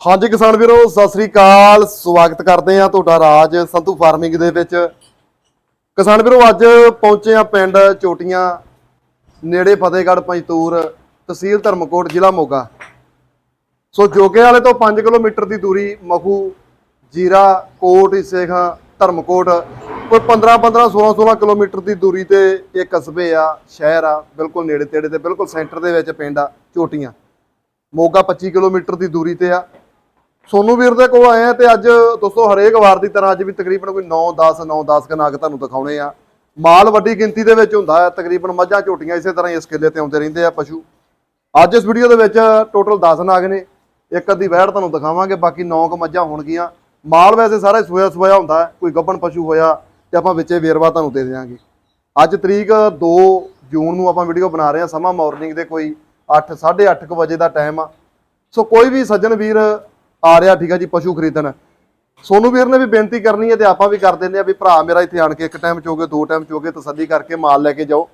ਹਾਂਜੀ ਕਿਸਾਨ ਵੀਰੋ, ਸਤਿ ਸ੍ਰੀ ਅਕਾਲ। ਸਵਾਗਤ ਕਰਦੇ ਆ ਤੁਹਾਡਾ ਰਾਜ ਸੰਧੂ ਫਾਰਮਿੰਗ ਦੇ ਵਿੱਚ। ਕਿਸਾਨ ਵੀਰੋ, ਅੱਜ ਪਹੁੰਚੇ ਆ ਪਿੰਡ ਚੋਟੀਆਂ, ਨੇੜੇ ਫਤਿਹਗੜ੍ਹ ਪੰਜਤੂਰ, ਤਹਿਸੀਲ ਧਰਮਕੋਟ, ਜ਼ਿਲ੍ਹਾ ਮੋਗਾ। ਸੋ ਜੋਗੇ ਵਾਲੇ ਤੋਂ 5 ਕਿਲੋਮੀਟਰ ਦੀ ਦੂਰੀ, ਮਖੂ, ਜੀਰਾ, ਕੋਟ ਇਸੇਖਾਂ ਧਰਮਕੋਟ। ਕੋਈ 15 15 16 16 ਕਿਲੋਮੀਟਰ ਦੀ ਦੂਰੀ ਤੇ ਇਹ ਕਸਬੇ ਆ, ਸ਼ਹਿਰ ਆ, ਬਿਲਕੁਲ ਨੇੜੇ ਤੇੜੇ ਤੇ ਬਿਲਕੁਲ ਸੈਂਟਰ ਦੇ ਵਿੱਚ ਪਿੰਡ ਆ, ਚੋਟੀਆਂ। ਮੋਗਾ 25 ਕਿਲੋਮੀਟਰ ਦੀ ਦੂਰੀ ਤੇ ਆ। ਸੋਨੂ ਵੀਰ ਦੇ ਕੋਲ ਆਏ ਆ ਤੇ ਅੱਜ ਦੋਸਤੋ ਹਰੇਕ ਵਾਰ ਦੀ ਤਰ੍ਹਾਂ ਅੱਜ ਵੀ ਤਕਰੀਬਨ ਕੋਈ 9 10 9 10 ਕਨਾਕ ਤੁਹਾਨੂੰ ਦਿਖਾਉਣੇ ਆ। ਮਾਲ ਵੱਡੀ ਗਿਣਤੀ ਦੇ ਵਿੱਚ ਹੁੰਦਾ ਹੈ, ਤਕਰੀਬਨ ਮੱਝਾਂ ਝੋਟੀਆਂ ਇਸੇ ਤਰ੍ਹਾਂ ਹੀ ਇਸ ਕਿੱਲੇ ਤੇ ਆਉਂਦੇ ਰਹਿੰਦੇ ਆ ਪਸ਼ੂ। ਅੱਜ ਇਸ ਵੀਡੀਓ ਦੇ ਵਿੱਚ ਟੋਟਲ 10 ਨਾਗ ਨੇ, ਇੱਕ ਅੱਧੀ ਵਹਿੜ ਤੁਹਾਨੂੰ ਦਿਖਾਵਾਂਗੇ, ਬਾਕੀ 9 ਕ ਮੱਝਾਂ ਹੋਣਗੀਆਂ। ਮਾਲ ਵੈਸੇ ਸਾਰਾ ਸੋਇਆ ਸੋਇਆ ਹੁੰਦਾ ਕੋਈ ਗੱਬਣ ਪਸ਼ੂ ਹੋਇਆ ਤੇ ਆਪਾਂ ਵਿੱਚੇ ਵੇਰਵਾ ਤੁਹਾਨੂੰ ਦੇ ਦਿਆਂਗੇ। ਅੱਜ ਤਰੀਕ 2 ਜੂਨ ਨੂੰ ਆਪਾਂ ਵੀਡੀਓ ਬਣਾ ਰਹੇ ਹਾਂ, ਸਮਾਂ ਮਾਰਨਿੰਗ ਦੇ ਕੋਈ 8 8:30 ਵਜੇ ਦਾ ਟਾਈਮ ਆ। ਸੋ ਕੋਈ ਵੀ ਸੱਜਣ ਵੀਰ ਆ ਰਿਹਾ ਠੀਕ ਆ ਜੀ ਪਸ਼ੂ ਖਰੀਦਣ। ਸੋਨੂ ਵੀਰ ਨੇ ਵੀ ਬੇਨਤੀ ਕਰਨੀ ਹੈ ਤੇ ਆਪਾਂ ਵੀ ਕਰ ਦਿੰਦੇ ਆ ਵੀ ਭਰਾ ਮੇਰਾ ਇੱਥੇ ਆਣ ਕੇ ਇੱਕ ਟਾਈਮ ਚੋਗੇ ਦੋ ਟਾਈਮ ਚੋਗੇ ਤਸੱਲੀ ਕਰਕੇ ਮਾਲ ਲੈ ਕੇ ਜਾਓ।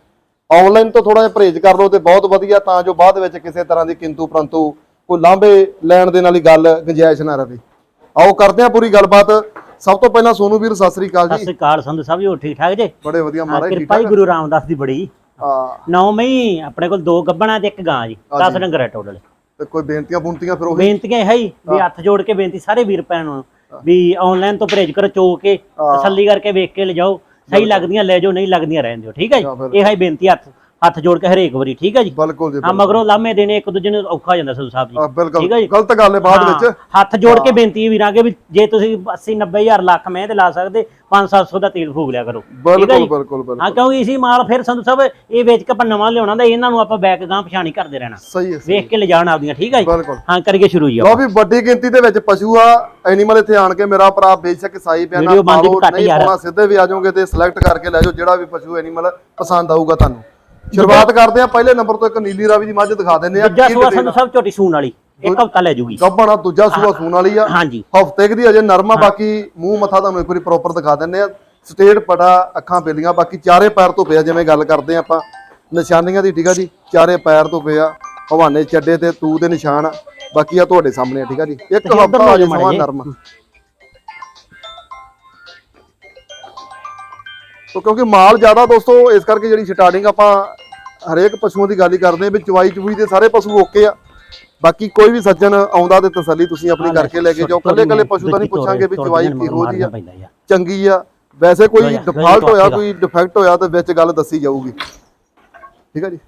ਆਨਲਾਈਨ ਤੋਂ ਥੋੜਾ ਜਿਹਾ ਪਰਹੇਜ਼ ਕਰ ਲਓ ਤੇ ਬਹੁਤ ਵਧੀਆ ਤਾਂ ਜੋ ਬਾਅਦ ਵਿੱਚ ਕਿਸੇ ਤਰ੍ਹਾਂ ਦੀ ਕਿੰਤੂ ਪਰੰਤੂ ਕੋਈ ਲਾਂਭੇ ਲੈਣ ਦੇ ਨਾਲ ਹੀ ਗੱਲ ਗੁੰਜਾਇਸ਼ ਨਾ ਰਵੇ ਆਓ ਕਰਦੇ ਆ ਪੂਰੀ ਗੱਲਬਾਤ। ਸਭ ਤੋਂ ਪਹਿਲਾਂ ਸੋਨੂ ਵੀਰ ਸਤਿ ਸ੍ਰੀ ਅਕਾਲ ਸਤਿ ਜੀ ਸ੍ਰੀ ਅਕਾਲ ਸੰਧੂ ਸਾਹਿਬ ਜੀ ਹੋਰ ਠੀਕ ਠਾਕ ਜੇ? ਬੜੇ ਵਧੀਆ ਹਾਂ, ਮਹਾਰਾਜ ਠੀਕ ਕਿਰਪਾ ਹੀ ਠਾਕ। ਗੁਰੂ ਰਾਮਦਾਸ ਦੀ ਬੜੀ। ਆ ਨੌ ਮਈ ਆਪਣੇ ਕੋਲ ਦੋ ਗੱਬਣਾ ਤੇ ਇੱਕ ਗਾਂ ਜੀ 10 ਡੰਗਰ ਹੈ ਟੋਟਲ। ਤੇ ਕੋਈ ਬੇਨਤੀਆਂ ਬੁਨਤੀਆਂ ਫਿਰ ਉਹੀ? ਬੇਨਤੀਆਂ ਇਹ ਹੀ ਵੀ ਹੱਥ ਜੋੜ ਕੇ ਬੇਨਤੀ ਸਾਰੇ ਵੀਰ ਭੈਣ ਨੂੰ ਵੀ ਆਨਲਾਈਨ ਤੋਂ ਪਰਹੇਜ਼ ਕਰੋ ਚੋ ਕੇ। ਤਸੱਲੀ ਕਰਕੇ ਵੇਖ ਕੇ ਲਿਜਾਓ। ਸਹੀ ਲੱਗਦੀਆਂ ਲੈ ਜਾਓ ਨਹੀਂ ਲੱਗਦੀਆਂ ਰਹਿਣ ਦਿਓ। ਠੀਕ ਹੈ। ਜੀ? ਇਹ ਹੀ ਬੇਨਤੀ ਹੱਥ। ਹੱਥ ਜੋੜ ਕੇ ਹਰੇਕ ਵਾਰੀ ਠੀਕ ਹੈ ਜੀ? ਬਿਲਕੁਲ ਜੀ ਹਾਂ ਮਗਰੋਂ ਲਾਮੇ ਦੇਣੇ ਇੱਕ ਦੂਜੇ ਨੂੰ ਔਖਾ ਹੋ ਜਾਂਦਾ ਸੰਧੂ ਸਾਹਿਬ ਜੀ। ਬਿਲਕੁਲ। ਠੀਕ ਹੈ ਜੀ। ਗਲਤ ਗੱਲ ਹੈ ਬਾਅਦ ਵਿੱਚ। ਹੱਥ ਜੋੜ ਕੇ ਬੇਨਤੀ ਵੀਰਾਂ ਕੇ ਵੀ ਜੇ ਤੁਸੀਂ 80 90 ਹਜ਼ਾਰ ਲੱਖ ਮੈਂ ਤੇ ਲਾ ਸਕਦੇ 5-700 ਦਾ ਤੇਲ ਫੂਕ ਲਿਆ ਕਰੋ। ਬਿਲਕੁਲ? ਬਿਲਕੁਲ ਬਿਲਕੁਲ। ਹਾਂ ਕਿਉਂਕਿ ਇਸੀ ਮਾਲ ਫਿਰ ਸੰਧੂ ਸਾਹਿਬ ਇਹ ਵੇਚ ਕੇ ਆਪਾਂ ਨਵਾਂ ਲਿਆਉਣਾ ਤਾਂ ਇਹਨਾਂ ਨੂੰ ਆਪਾਂ ਬੈਕ ਗਾਂ ਪਛਾਣੀ ਕਰਦੇ ਰਹਿਣਾ। ਸਹੀ ਹੈ ਵੇਖ ਕੇ ਲਿਜਾਣ ਆਪਦੀਆਂ ਠੀਕ ਹੈ ਜੀ? ਹਾਂ ਕਰੀਏ ਸ਼ੁਰੂ ਜੀ ਲਓ ਵੀ ਵੱਡੀ ਗਿਣਤੀ ਦੇ ਵਿੱਚ ਪਸ਼ੂ ਆ ਐਨੀਮਲ ਇੱਥੇ ਆਣ ਕੇ ਮੇਰਾ ਭਰਾ ਬੇਸ਼ੱਕ ਸਾਈ ਪਿਆ ਨਾ ਘੱਟ ਨਹੀਂ। ਪਾਉਣਾ ਸਿੱਧੇ ਵੀ ਆ ਜਾਓਗੇ ਤੇ ਸਿਲੈਕਟ ਕਰਕੇ ਲੈ ਜਾਓ ਜਿਹੜਾ ਵੀ ਪਸ਼ੂ ਐਨੀਮਲ ਪਸੰਦ ਆਊਗਾ ਤੁਹਾਨੂੰ। ਸ਼ੁਰੂਆਤ ਕਰਦੇ ਆ ਪਹਿਲੇ ਨੰਬਰ ਤੋਂ ਇੱਕ ਨੀਲੀ ਰਾਵੀ ਦੀ ਮੱਝ ਦਿਖਾ ਦਿੰਦੇ ਆ ਦੂਜਾ ਸੂਆ ਸਾਹਿਬ ਝੋਟੀ ਸੂਣ ਵਾਲੀ ਇੱਕ ਹਫਤਾ ਲੈ ਜੂਗੀ। ਗੱਬਣਾ ਦੂਜਾ ਸੂਆ ਸੂਣ ਵਾਲੀ ਆ। ਹਾਂਜੀ। ਹਫ਼ਤੇ ਦੀ ਅਜੇ ਨਰਮਾ ਬਾਕੀ ਮੂੰਹ ਮੱਥਾ ਤੁਹਾਨੂੰ ਇੱਕ ਵਾਰੀ ਪ੍ਰੋਪਰ ਦਿਖਾ ਦਿੰਦੇ ਆ। ਸਟੇਟ ਪਟਾ ਅੱਖਾਂ ਬੇਲੀਆਂ ਬਾਕੀ ਚਾਰੇ ਪੈਰ ਤੋਂ ਪਿਆ ਜਿਵੇਂ ਗੱਲ ਕਰਦੇ ਆ ਆਪਾਂ। ਨਿਸ਼ਾਨੀਆਂ ਦੀ ਠੀਕ ਆ ਜੀ ਚਾਰੇ ਪੈਰ ਤੋਂ ਪਿਆ ਹਵਾਨੇ ਚੱਡੇ ਤੇ ਤੂ ਦੇ ਨਿਸ਼ਾਨ ਆ। ਬਾਕੀ ਆ ਤੁਹਾਡੇ ਸਾਹਮਣੇ ਆ ਠੀਕ ਆ ਜੀ। ਇੱਕ ਹਫਤਾ ਅਜੇ ਸਮਾਂ। ਨਰਮਾ ਤੋ ਕਿਉਂਕਿ ਮਾਲ ਜ਼ਿਆਦਾ ਦੋਸਤੋ ਇਸ ਕਰਕੇ ਜਿਹੜੀ ਸਟਾਰਟਿੰਗ ਆਪਾਂ ਹਰੇਕ ਪਸ਼ੂਆਂ ਦੀ ਗੱਲ ਹੀ ਕਰਦੇ ਆ ਵੀ ਚਵਾਈ ਚੁਈ ਦੇ ਸਾਰੇ ਪਸ਼ੂ ਓਕੇ ਆ। ਬਾਕੀ ਕੋਈ ਵੀ ਸੱਜਣ ਆਉਂਦਾ ਤੇ ਤਸੱਲੀ ਤੁਸੀਂ ਆਪਣੀ ਕਰਕੇ ਲੈ ਕੇ ਜਾਓ। ਕੱਲੇ ਕੱਲੇ ਪਸ਼ੂ ਤਾਂ ਨਹੀਂ ਪੁੱਛਾਂਗੇ ਵੀ ਚਵਾਈ ਕਿਹੋ ਜੀ ਆ। ਚੰਗੀ ਆ। ਵੈਸੇ ਕੋਈ ਡਿਫਾਲਟ ਹੋਇਆ ਕੋਈ ਡਿਫੈਕਟ ਹੋਇਆ ਤਾਂ ਵਿੱਚ ਗੱਲ ਦੱਸੀ ਜਾਊਗੀ। ਠੀਕ ਆ ਜੀ?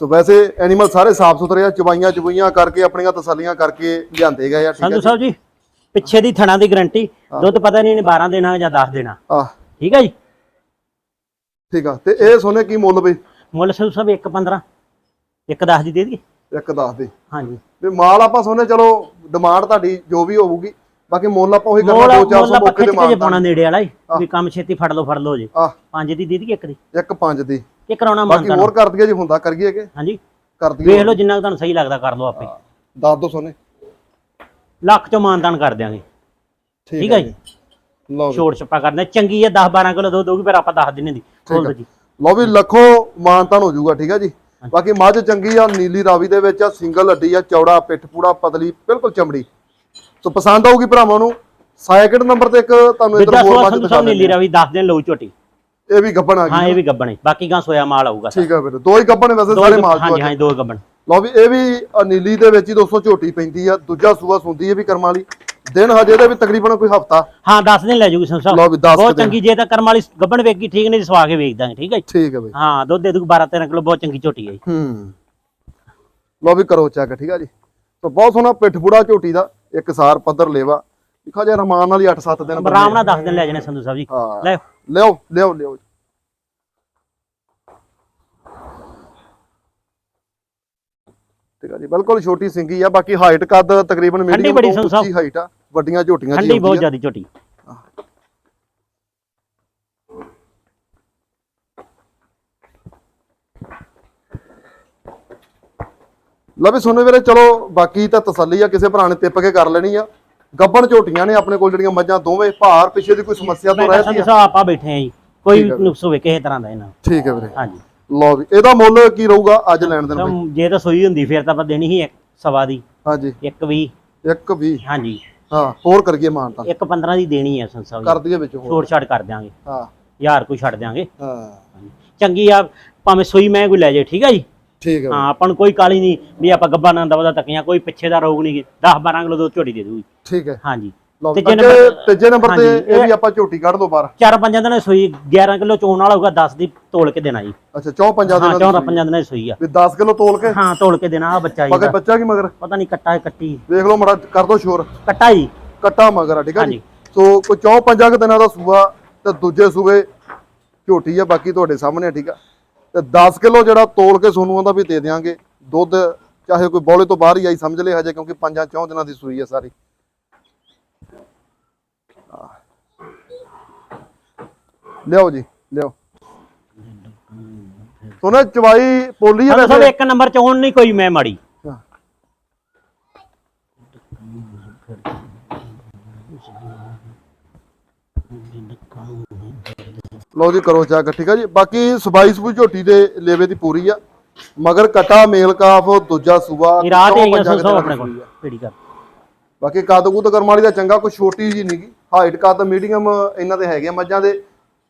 ਸੋ ਵੈਸੇ ਐਨੀਮਲ ਸਾਰੇ ਸਾਫ਼ ਸੁਥਰੇ ਆ ਚਵਾਈਆਂ ਚੁਈਆਂ ਕਰਕੇ ਆਪਣੀਆਂ ਤਸੱਲੀਆਂ ਕਰਕੇ ਲਿਆਂਦੇ ਗਏ ਆ ਠੀਕ ਆ ਸੰਧੂ ਜੀ? ਸਾਹਿਬ ਜੀ ਪਿੱਛੇ ਦੀ ਥਣਾ ਦੀ ਗਰੰਟੀ ਦੁੱਧ ਪਤਾ ਨਹੀਂ ਇਹਨੇ 12 ਦੇਣਾ ਜਾਂ 10 ਦੇਣਾ। ਆ ਠੀਕ ਹੈ ਜੀ? ਠੀਕ ਆ ਤੇ ਇਹ ਸੋਨੇ ਕੀ ਮੁੱਲ ਬਈ? ਮੁੱਲ ਸੰਧੂ ਸਾਹਿਬ 1 15 1 10 ਦੀ ਦੇ ਦਈਏ? ਇੱਕ ਦੱਸ ਦੇ। ਹਾਂਜੀ। ਵੀ ਮਾਲ ਆਪਾਂ ਸੋਨੇ ਚਲੋ ਡਿਮਾਂਡ ਤੁਹਾਡੀ ਜੋ ਵੀ ਹੋਊਗੀ। ਬਾਕੀ ਮੁੱਲ ਆਪਾਂ ਉਹੀ ਮੋਲ ਕਰਨਾ 2-400 ਮੁੱਲ ਆਪਾਂ ਮੌਕੇ ਖਿੱਚ ਤੇ ਕੇ ਜੇ ਮਾਲ ਪਾਉਣਾ ਨੇੜੇ ਵਾਲਾ ਹੀ ਵੀ ਕੰਮ ਛੇਤੀ ਫੜ ਲਓ ਫੜ ਲਓ ਜੀ। ਪੰਜ ਦੀ ਦੇ ਦਈਏ ਇੱਕ ਦੀ? ਇੱਕ ਪੰਜ ਦੀ। ਇਹ ਕਰਾਉਣਾ ਬਾਕੀ ਹੋਰ ਕਰ ਦਈਏ ਜੇ ਹੁੰਦਾ ਕਰੀਏ ਕਿ? ਹਾਂਜੀ। ਕਰ ਦਈਏ। ਵੇਖ ਲਓ ਜਿੰਨਾ ਕੁ ਤੁਹਾਨੂੰ ਸਹੀ ਲੱਗਦਾ ਕਰ ਲਓ ਆਪੇ। ਦੱਸ ਦੋ ਸੋਨੇ। ਲੱਖ ਚੋਂ ਮਾਨਦਾਨ ਕਰ ਦਿਆਂਗੇ। ਠੀਕ ਹੈ ਜੀ। ਲਓ ਜੀ। ਛੋੜ ਛੱਪਾ ਕਰਦੇ। ਚੰਗੀ ਹੈ 10 12 ਕਿਲੋ ਦੋ ਦੋਗੀ ਫਿਰ ਆਪਾਂ ਦੱਸ ਦਿੰਨੇ ਦੀ। ਖੋਲ ਦੋ ਜੀ ਲਓ ਵੀ ਲੱਖੋ ਮਾਨਤਾਨ ਹੋ ਜਾਊਗਾ ਠੀਕ ਹੈ ਜੀ? ਬਾਕੀ ਮੱਝ ਚੰਗੀ ਆ ਨੀਲੀ ਰਾਵੀ ਦੇ ਵਿੱਚ ਆ ਸਿੰਗਲ ਹੱਡੀ ਆ ਚੌੜਾ ਪਿੱਠ ਪੂੜਾ ਪਤਲੀ ਬਿਲਕੁਲ ਚਮੜੀ। ਸੋ ਪਸੰਦ ਆਊਗੀ ਭਰਾਵਾਂ ਨੂੰ। ਸੈਕਿੰਡ ਨੰਬਰ ਤੇ ਇੱਕ ਤੁਹਾਨੂੰ ਇੱਧਰ ਹੋਰ ਮੱਝ ਦਿਖਾ ਨੀਲੀ ਦਿੰਦੇ ਆ। ਰਵੀ 10 ਦਿਨ ਲਊ ਝੋਟੀ। ਇਹ ਵੀ ਗੱਬਣ ਆ ਹਾਂ ਗਈ ਇਹ ਵੀ ਗੱਬਣ ਹੈ ਬਾਕੀ ਗਾਂ ਸੋਇਆ ਮਾਲ ਆਊਗਾ ਠੀਕ ਆ ਵੀਰੇ ਦੋ ਹੀ ਗੱਬਣ ਵੈਸੇ ਸਾਰੇ ਹੀ- ਮਾਲ ਹਾਂਜੀ ਹਾਂਜੀ ਦੋ। ਗੱਬਣ। ਲਓ ਵੀ ਇਹ ਵੀ ਆ ਨੀਲੀ ਦੇ ਵਿੱਚ ਹੀ 200 ਝੋਟੀ ਪੈਂਦੀ ਆ। ਦੂਜਾ ਸੂਆ ਸੁੰਦੀ ਹੈ ਵੀ ਕਰਮਾਂ ਵਾਲੀ। ਦਿਨ ਹਜੇ ਦੇ ਵੀ ਤਕਰੀਬਨ ਕੋਈ ਹਫਤਾ। ਹਾਂ 10 ਦਿਨ ਲੈ ਜੂਗੀ ਸੰਧੂ ਲਓ ਵੀ 10 ਬਹੁਤ ਚੰਗੀ ਜੇ ਤਾਂ ਕਰਮ ਵਾਲੀ ਗੱਬਣ ਵੇਖੀ ਠੀਕ ਨਹੀਂ ਸਵਾ ਕੇ ਵੇਚ ਦਾਂਗੇ ਠੀਕ ਹੈ? ਠੀਕ ਹੈ ਬਈ। ਹਾਂ ਦੁੱਧ ਦੇ ਦੂ 12 13 ਕਿਲੋ ਬਹੁਤ ਚੰਗੀ ਝੋਟੀ ਹੈ ਹੂੰ। ਲਓ ਵੀ ਕਰੋ ਚੈੱਕ ਠੀਕ ਆ ਜੀ? ਸੋ ਬਹੁਤ ਸੋਹਣਾ ਪਿੱਠ ਪੂੜਾ ਝੋਟੀ ਦਾ ਇੱਕ ਸਾਰ ਪੱਧਰ ਲੇਵਾ। ਦਿਖਾ ਜੇ ਰਮਾਨ ਨਾਲ ਹੀ 8-7 ਦਿਨ ਆਰਾਮ ਨਾਲ 10 ਦਿਨ ਲੈ ਜਾਣੇ ਸੰਧੂ ਸਾਹਿਬ ਜੀ। ਹਾਂ। ਲੈ ਲਿਓ ਲਿਓ ਲਿਓ ਠੀਕ ਆ ਜੀ ਬਿਲਕੁਲ ਛੋਟੀ ਸਿੰਗੀ ਆ ਬਾਕੀ ਹਾਈਟ ਕੱਦ ਤਕਰੀਬਨ ਮੀਡੀਅਮ ਤੋਂ। ਉੱਚੀ ਹਾਈਟ ਆ। ਵੱਡੀਆਂ ਝੋਟੀਆਂ ਠੰਡੀ ਬਹੁਤ ਜ਼ਿਆਦੀ ਝੋਟੀ। ਲਵੇ ਸੁਣੋ ਵੀਰੇ ਚਲੋ ਬਾਕੀ ਤਾਂ ਤਸੱਲੀ ਆ ਕਿਸੇ ਭਰਾ ਨੇ ਟਿੱਪ ਕੇ ਕਰ ਲੈਣੀ ਆ। ਗੱਬਣ ਝੋਟੀਆਂ ਨੇ ਆਪਣੇ ਕੋਲ ਜਿਹੜੀਆਂ ਮੱਝਾਂ ਦੋਵੇਂ ਭਾਰ ਪਿੱਛੇ ਦੀ ਕੋਈ ਸਮੱਸਿਆ ਤੋਂ ਰਹਿਤੀ ਆ। ਸਾਹਿਬ ਆਪਾਂ ਬੈਠੇ ਆ ਜੀ ਕੋਈ ਠੀਕ। ਨੁਕਸ ਹੋਵੇ ਕਿਸੇ ਤਰ੍ਹਾਂ ਦਾ ਇਹਨਾਂ ਨੂੰ। ਠੀਕ ਹੈ ਵੀਰੇ। ਹਾਂਜੀ। ਲਓ ਵੀ ਇਹਦਾ ਮੁੱਲ ਕੀ ਰਹੂਗਾ ਅੱਜ ਲੈਣ ਦੇਣ ਤਾਂ ਬਈ? ਜੇ ਤਾਂ ਸੋਈ ਹੁੰਦੀ ਫਿਰ ਤਾਂ ਆਪਾਂ ਦੇਣੀ ਹੀ ਇੱਕ ਸਵਾ ਦੀ। ਹਾਂਜੀ। ਇੱਕ ਵੀ ਇੱਕ ਵੀ ਹਾਂਜੀ। ਹਾਂ ਹੋਰ ਕਰੀਏ ਮਾਨ ਤਾਂ। ਇੱਕ 15 ਦੀ ਦੇਣੀ ਹੈ ਸੰਸਾ ਕਰ ਦਈਏ ਵਿੱਚ ਹੋਰ। ਛੋਟ ਕਰ ਦਿਆਂਗੇ। ਹਾਂ। ਹਜ਼ਾਰ ਕੋਈ ਛੱਡ ਦਿਆਂਗੇ। ਹਾਂ। ਚੰਗੀ ਆ ਭਾਵੇਂ ਸੂਈ ਮੈਂ ਕੋਈ ਲੈ ਜੇ ਠੀਕ ਆ ਜੀ? ਠੀਕ ਹੈ ਹਾਂ ਆਪਾਂ ਨੂੰ ਕੋਈ ਕਾਲੀ ਨਹੀਂ ਵੀ ਆਪਾਂ ਗੱਬਾ ਨਾ ਦਵਾ ਤੱਕੀਆਂ ਕੋਈ ਪਿੱਛੇ ਦਾ ਰੋਗ ਨਹੀਂ 10 12 ਕਿਲੋ ਦੁੱਧ ਝੋਟੀ ਦੇ ਦੂਗੀ ਠੀਕ ਹੈ ਹਾਂਜੀ। ਤੀਜੇ ਨੰਬਰ- ਤੀਜੇ ਨੰਬਰ ਤੇ ਇਹ ਵੀ ਆਪਾਂ ਝੋਟੀ ਕੱਢ ਦੋ ਬਾਹਰ। ਚਾਰ ਪੰਜਾਂ ਦਿਨਾਂ ਦੀ ਸੂਈ 11 ਕਿਲੋ ਚੋਣ ਵਾਲਾ ਹੋਊਗਾ 10 ਦੀ ਤੋਲ ਕੇ ਦੇਣਾ ਜੀ। ਅੱਛਾ ਚੌ ਪੰਜਾਂ ਹਾਂ ਦਿਨਾਂ ਚੌਂ ਦੀ ਪੰਜਾਂ ਦਿਨਾਂ ਦੀ ਸੂਈ ਆ। ਵੀ 10 ਕਿਲੋ ਤੋਲ ਕੇ? ਹਾਂ ਤੋਲ ਕੇ ਦੇਣਾ ਆ ਬੱਚਾ ਜੀ ਮਗਰ ਦਾ। ਬੱਚਾ ਕੀ ਮਗਰ? ਪਤਾ ਨਹੀਂ ਕੱਟਾ ਹੈ ਕੱਟੀ। ਵੇਖ ਲਓ ਮੜਾ ਕਰ ਦੋ ਸ਼ੋਰ। ਕੱਟਾ ਜੀ। ਕੱਟਾ ਮਗਰ ਆ ਠੀਕ ਆ ਜੀ? ਹਾਂਜੀ। ਸੋ ਕੋਈ ਚੌ ਪੰਜਾਂ ਕੁ ਦਿਨਾਂ ਦਾ ਸੂਆ ਤੇ ਦੂਜੇ ਸੂਏ ਝੋਟੀ ਆ ਬਾਕੀ ਤੁਹਾਡੇ ਸਾਹਮਣੇ ਠੀਕ ਆ? ਤੇ 10 ਕਿਲੋ ਜਿਹੜਾ ਤੋਲ ਕੇ ਸੋਨੂੰ ਆਂਦਾ ਵੀ ਦੇ ਦਿਆਂਗੇ। ਦੁੱਧ ਚਾਹੇ ਕੋਈ ਬੋਲੇ ਤੋਂ ਬਾਹਰ ਹੀ ਆਈ ਸਮਝ ਲੈ ਹਜੇ ਕਿਉਂਕਿ ਪੰਜਾਂ ਚੌਂ ਦਿਨਾਂ ਦੀ ਸੂਈ ਆ ਸਾਰੀ। ਲਿਆਓ ਜੀ ਲਿਆਓ। ਸੋਨਾ ਚਵਾਈ ਪੋਲੀ ਸਭ ਵੈਸੇ। ਇੱਕ ਨੰਬਰ ਚੋਣ ਨਹੀਂ ਕੋਈ ਮੈਂ ਮਾੜੀ। ਹਾਂ। ਲਓ ਜੀ ਕਰੋ ਚੈੱਕ ਠੀਕ ਆ ਜੀ। ਬਾਕੀ ਸਬਾਈ ਸਬੂ ਝੋਟੀ ਦੇ ਲੇਵੇ ਦੀ ਪੂਰੀ ਆ। ਮਗਰ ਕਟਾ ਮੇਲ ਕਾਫ ਦੂਜਾ ਇਹ ਰਾਤ ਚੌਂ ਹੀ ਕੁ ਆਪਣੇ ਕੋਲ ਆ। ਕਰ ਬਾਕੀ ਕੱਦ ਕੁੱਦ ਕਰਮ ਵਾਲੀ ਦਾ ਚੰਗਾ ਕੋਈ ਛੋਟੀ ਜੀ ਨਹੀਂਗੀ ਹਾਈਟ ਕੱਦ ਮੀਡੀਅਮ ਇਹਨਾਂ ਦੇ ਹੈਗੇ ਮੱਝਾਂ ਦੇ।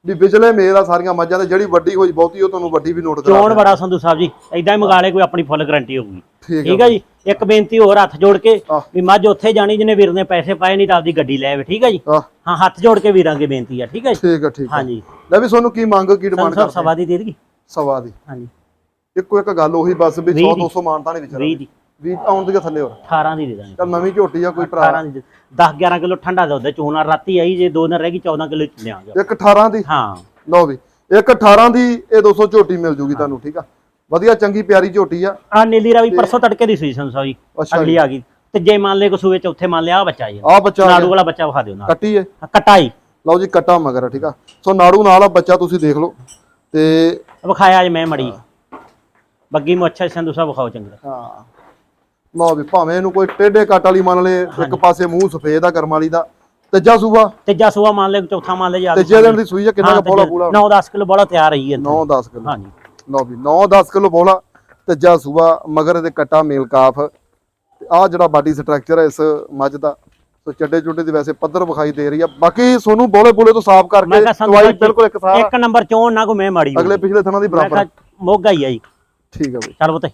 ਵੀ ਵਿਚਲੇ ਮੇਲ ਆ ਸਾਰੀਆਂ ਮੱਝਾਂ ਦੇ ਜਿਹੜੀ ਵੱਡੀ ਹੋਈ ਬਹੁਤੀ ਉਹ ਤੁਹਾਨੂੰ ਵੱਡੀ ਵੀ ਨੋਟ ਕਰਾ ਚੋਣ ਬੜਾ ਸੰਧੂ ਸਾਹਿਬ ਜੀ ਐਦਾਂ ਹੀ ਮੰਗਾ ਲੈ ਕੋਈ ਆਪਣੀ ਫੁੱਲ ਗਾਰੰਟੀ ਹੋਊਗੀ। ਠੀਕ ਹੈ ਜੀ? ਇੱਕ ਬੇਨਤੀ ਹੋਰ ਹੱਥ ਜੋੜ ਕੇ। ਵੀ ਮੱਝ ਉੱਥੇ ਜਾਣੀ ਜਿਹਨੇ ਵੀਰ ਨੇ ਪੈਸੇ ਪਾਏ ਨਹੀਂ ਤਾਂ ਆਪਦੀ ਗੱਡੀ ਲੈ ਆਵੇ ਠੀਕ ਹੈ ਜੀ? ਹਾਂ ਹੱਥ ਜੋੜ ਕੇ ਵੀਰਾਂ ਅੱਗੇ ਬੇਨਤੀ ਆ ਠੀਕ ਹੈ ਜੀ? ਠੀਕ ਆ ਠੀਕ ਆ। ਹਾਂਜੀ। ਲੈ ਵੀ ਤੁਹਾਨੂੰ ਕੀ ਮੰਗ ਕੀ ਡਿਮਾਂਡ ਕਰਦੇ ਸਵਾ ਦੀ ਦੇ ਦੇਗੀ ਸਵਾ ਦੀ। ਹਾਂਜੀ। ਇੱਕੋ ਇੱਕ ਗੱਲ ਉਹੀ ਬਸ ਵੀ 100 ਵੀਹ ਦੀ। 200 ਮਾਨਤਾ ਨਹੀਂ ਵਿਚਾਰਾ 20 ਦੀ। ਵੀ ਆਉਣ ਦੀ ਥੱਲੇ ਹੋਰ। 18 ਦੀ ਦੇ ਦਾਂਗੇ। ਚੱਲ ਨਵੀਂ ਝੋਟੀ ਆ ਕੋਈ ਭਰਾ। 18 ਦੀ 10 11 ਕਿਲੋ ਠੰਡਾ ਦੁੱਧ ਚੋਣਾ ਰਾਤੀ ਆਈ ਜੇ ਦੋ ਦਿਨ ਰਹਿ ਗਈ 14 ਕਿਲੋ ਲਿਆਂਗੇ ਇੱਕ 18 ਦੀ? ਹਾਂ। ਲਓ ਵੀ ਇੱਕ 18 ਦੀ ਇਹ 200 ਝੋਟੀ ਮਿਲ ਜੂਗੀ ਤੁਹਾਨੂੰ ਠੀਕ ਆ? ਵਧੀਆ ਚੰਗੀ ਪਿਆਰੀ ਝੋਟੀ ਆ। ਆ ਨੀਲੀ ਰਾਵੀ ਪਰਸੋਂ ਤੜਕੇ ਦੀ ਸੂਈ ਸੰਸਾ ਜੀ ਅੱਛਾ ਅਗਲੀ ਆ ਗਈ। ਤੇ ਜੇ ਮੰਨ ਲੈ ਕੋ ਸੂਏ ਚੌਥੇ ਮੰਨ ਲਿਆ ਆ ਬੱਚਾ ਜੀ ਆ। ਬੱਚਾ ਨਾੜੂ। ਵਾਲਾ ਬੱਚਾ ਵਿਖਾ ਦਿਓ ਨਾਲ। ਕੱਟੀ ਏ? ਕਟਾਈ। ਲਓ ਜੀ ਕੱਟਾ ਮਗਰ ਠੀਕ ਆ? ਸੋ ਨਾੜੂ ਨਾਲ ਆ ਬੱਚਾ ਤੁਸੀਂ ਦੇਖ ਲਓ। ਤੇ ਵਿਖਾਇਆ ਜੇ ਮੈਂ ਮੜੀ। ਬੱਗੀ ਮੁੱਛਾ ਸੰਧੂ ਸਾਹਿਬ ਵਿਖਾਓ ਚੰਗੀ ਹਾਂ। ਲਓ ਵੀ ਭਾਵੇਂ ਇਹਨੂੰ ਕੋਈ ਟੇਢੇ ਕੱਟ ਵਾਲੀ ਮੰਨ ਲੇ ਇੱਕ ਪਾਸੇ ਮੂੰਹ ਸਫੇਦ ਆ ਕਰਮ ਵਾਲੀ ਦਾ ਤੀਜਾ ਸੂਬਾ? ਤੀਜਾ ਸੂਆ ਮੰਨ ਲੈ ਚੌਥਾ ਮੰਨ ਲੈ ਯਾਰ ਤੀਜੇ ਦਿਨ ਦੀ ਸੂਈ ਆ ਕਿੰਨਾ ਕੁ ਬੋਲਾ ਪੂਲਾ 9-10 ਕਿਲੋ ਬੋਲਾ ਤਿਆਰ ਰਹੀ ਹੈ 9 10 ਕਿਲੋ। ਹਾਂਜੀ। ਲਓ ਵੀ 9 10 ਕਿਲੋ ਬੋਲਾ ਤੀਜਾ ਸੂਬਾ ਮਗਰ ਇਹਦੇ ਕੱਟਾ ਮੇਲ ਕਾਫ। ਆ ਜਿਹੜਾ ਬਾਡੀ ਸਟਰਕਚਰ ਹੈ ਇਸ ਮੱਝ ਦਾ ਸੋ ਚੱਡੇ ਚੁੱਡੇ ਦੀ ਵੈਸੇ ਪੱਧਰ ਵਿਖਾਈ ਦੇ ਰਹੀ ਆ। ਬਾਕੀ ਸੋਨੂੰ ਬੋਲੇ ਬੋਲੇ ਤੋਂ ਸਾਫ਼ ਕਰਕੇ ਦਵਾਈ ਬਿਲਕੁਲ ਇੱਕ ਸਾਰਾ ਇੱਕ ਨੰਬਰ ਚੋਣ ਨਾ ਕੋ ਮੈਂ ਮਾੜੀ। ਅਗਲੇ ਪਿਛਲੇ ਥਣਾ ਦੀ ਬਰਾਬਰ। ਮੋਗਾ ਹੀ ਆ ਜੀ। ਠੀਕ ਆ ਬਈ। ਚੱਲ ਬਤੇ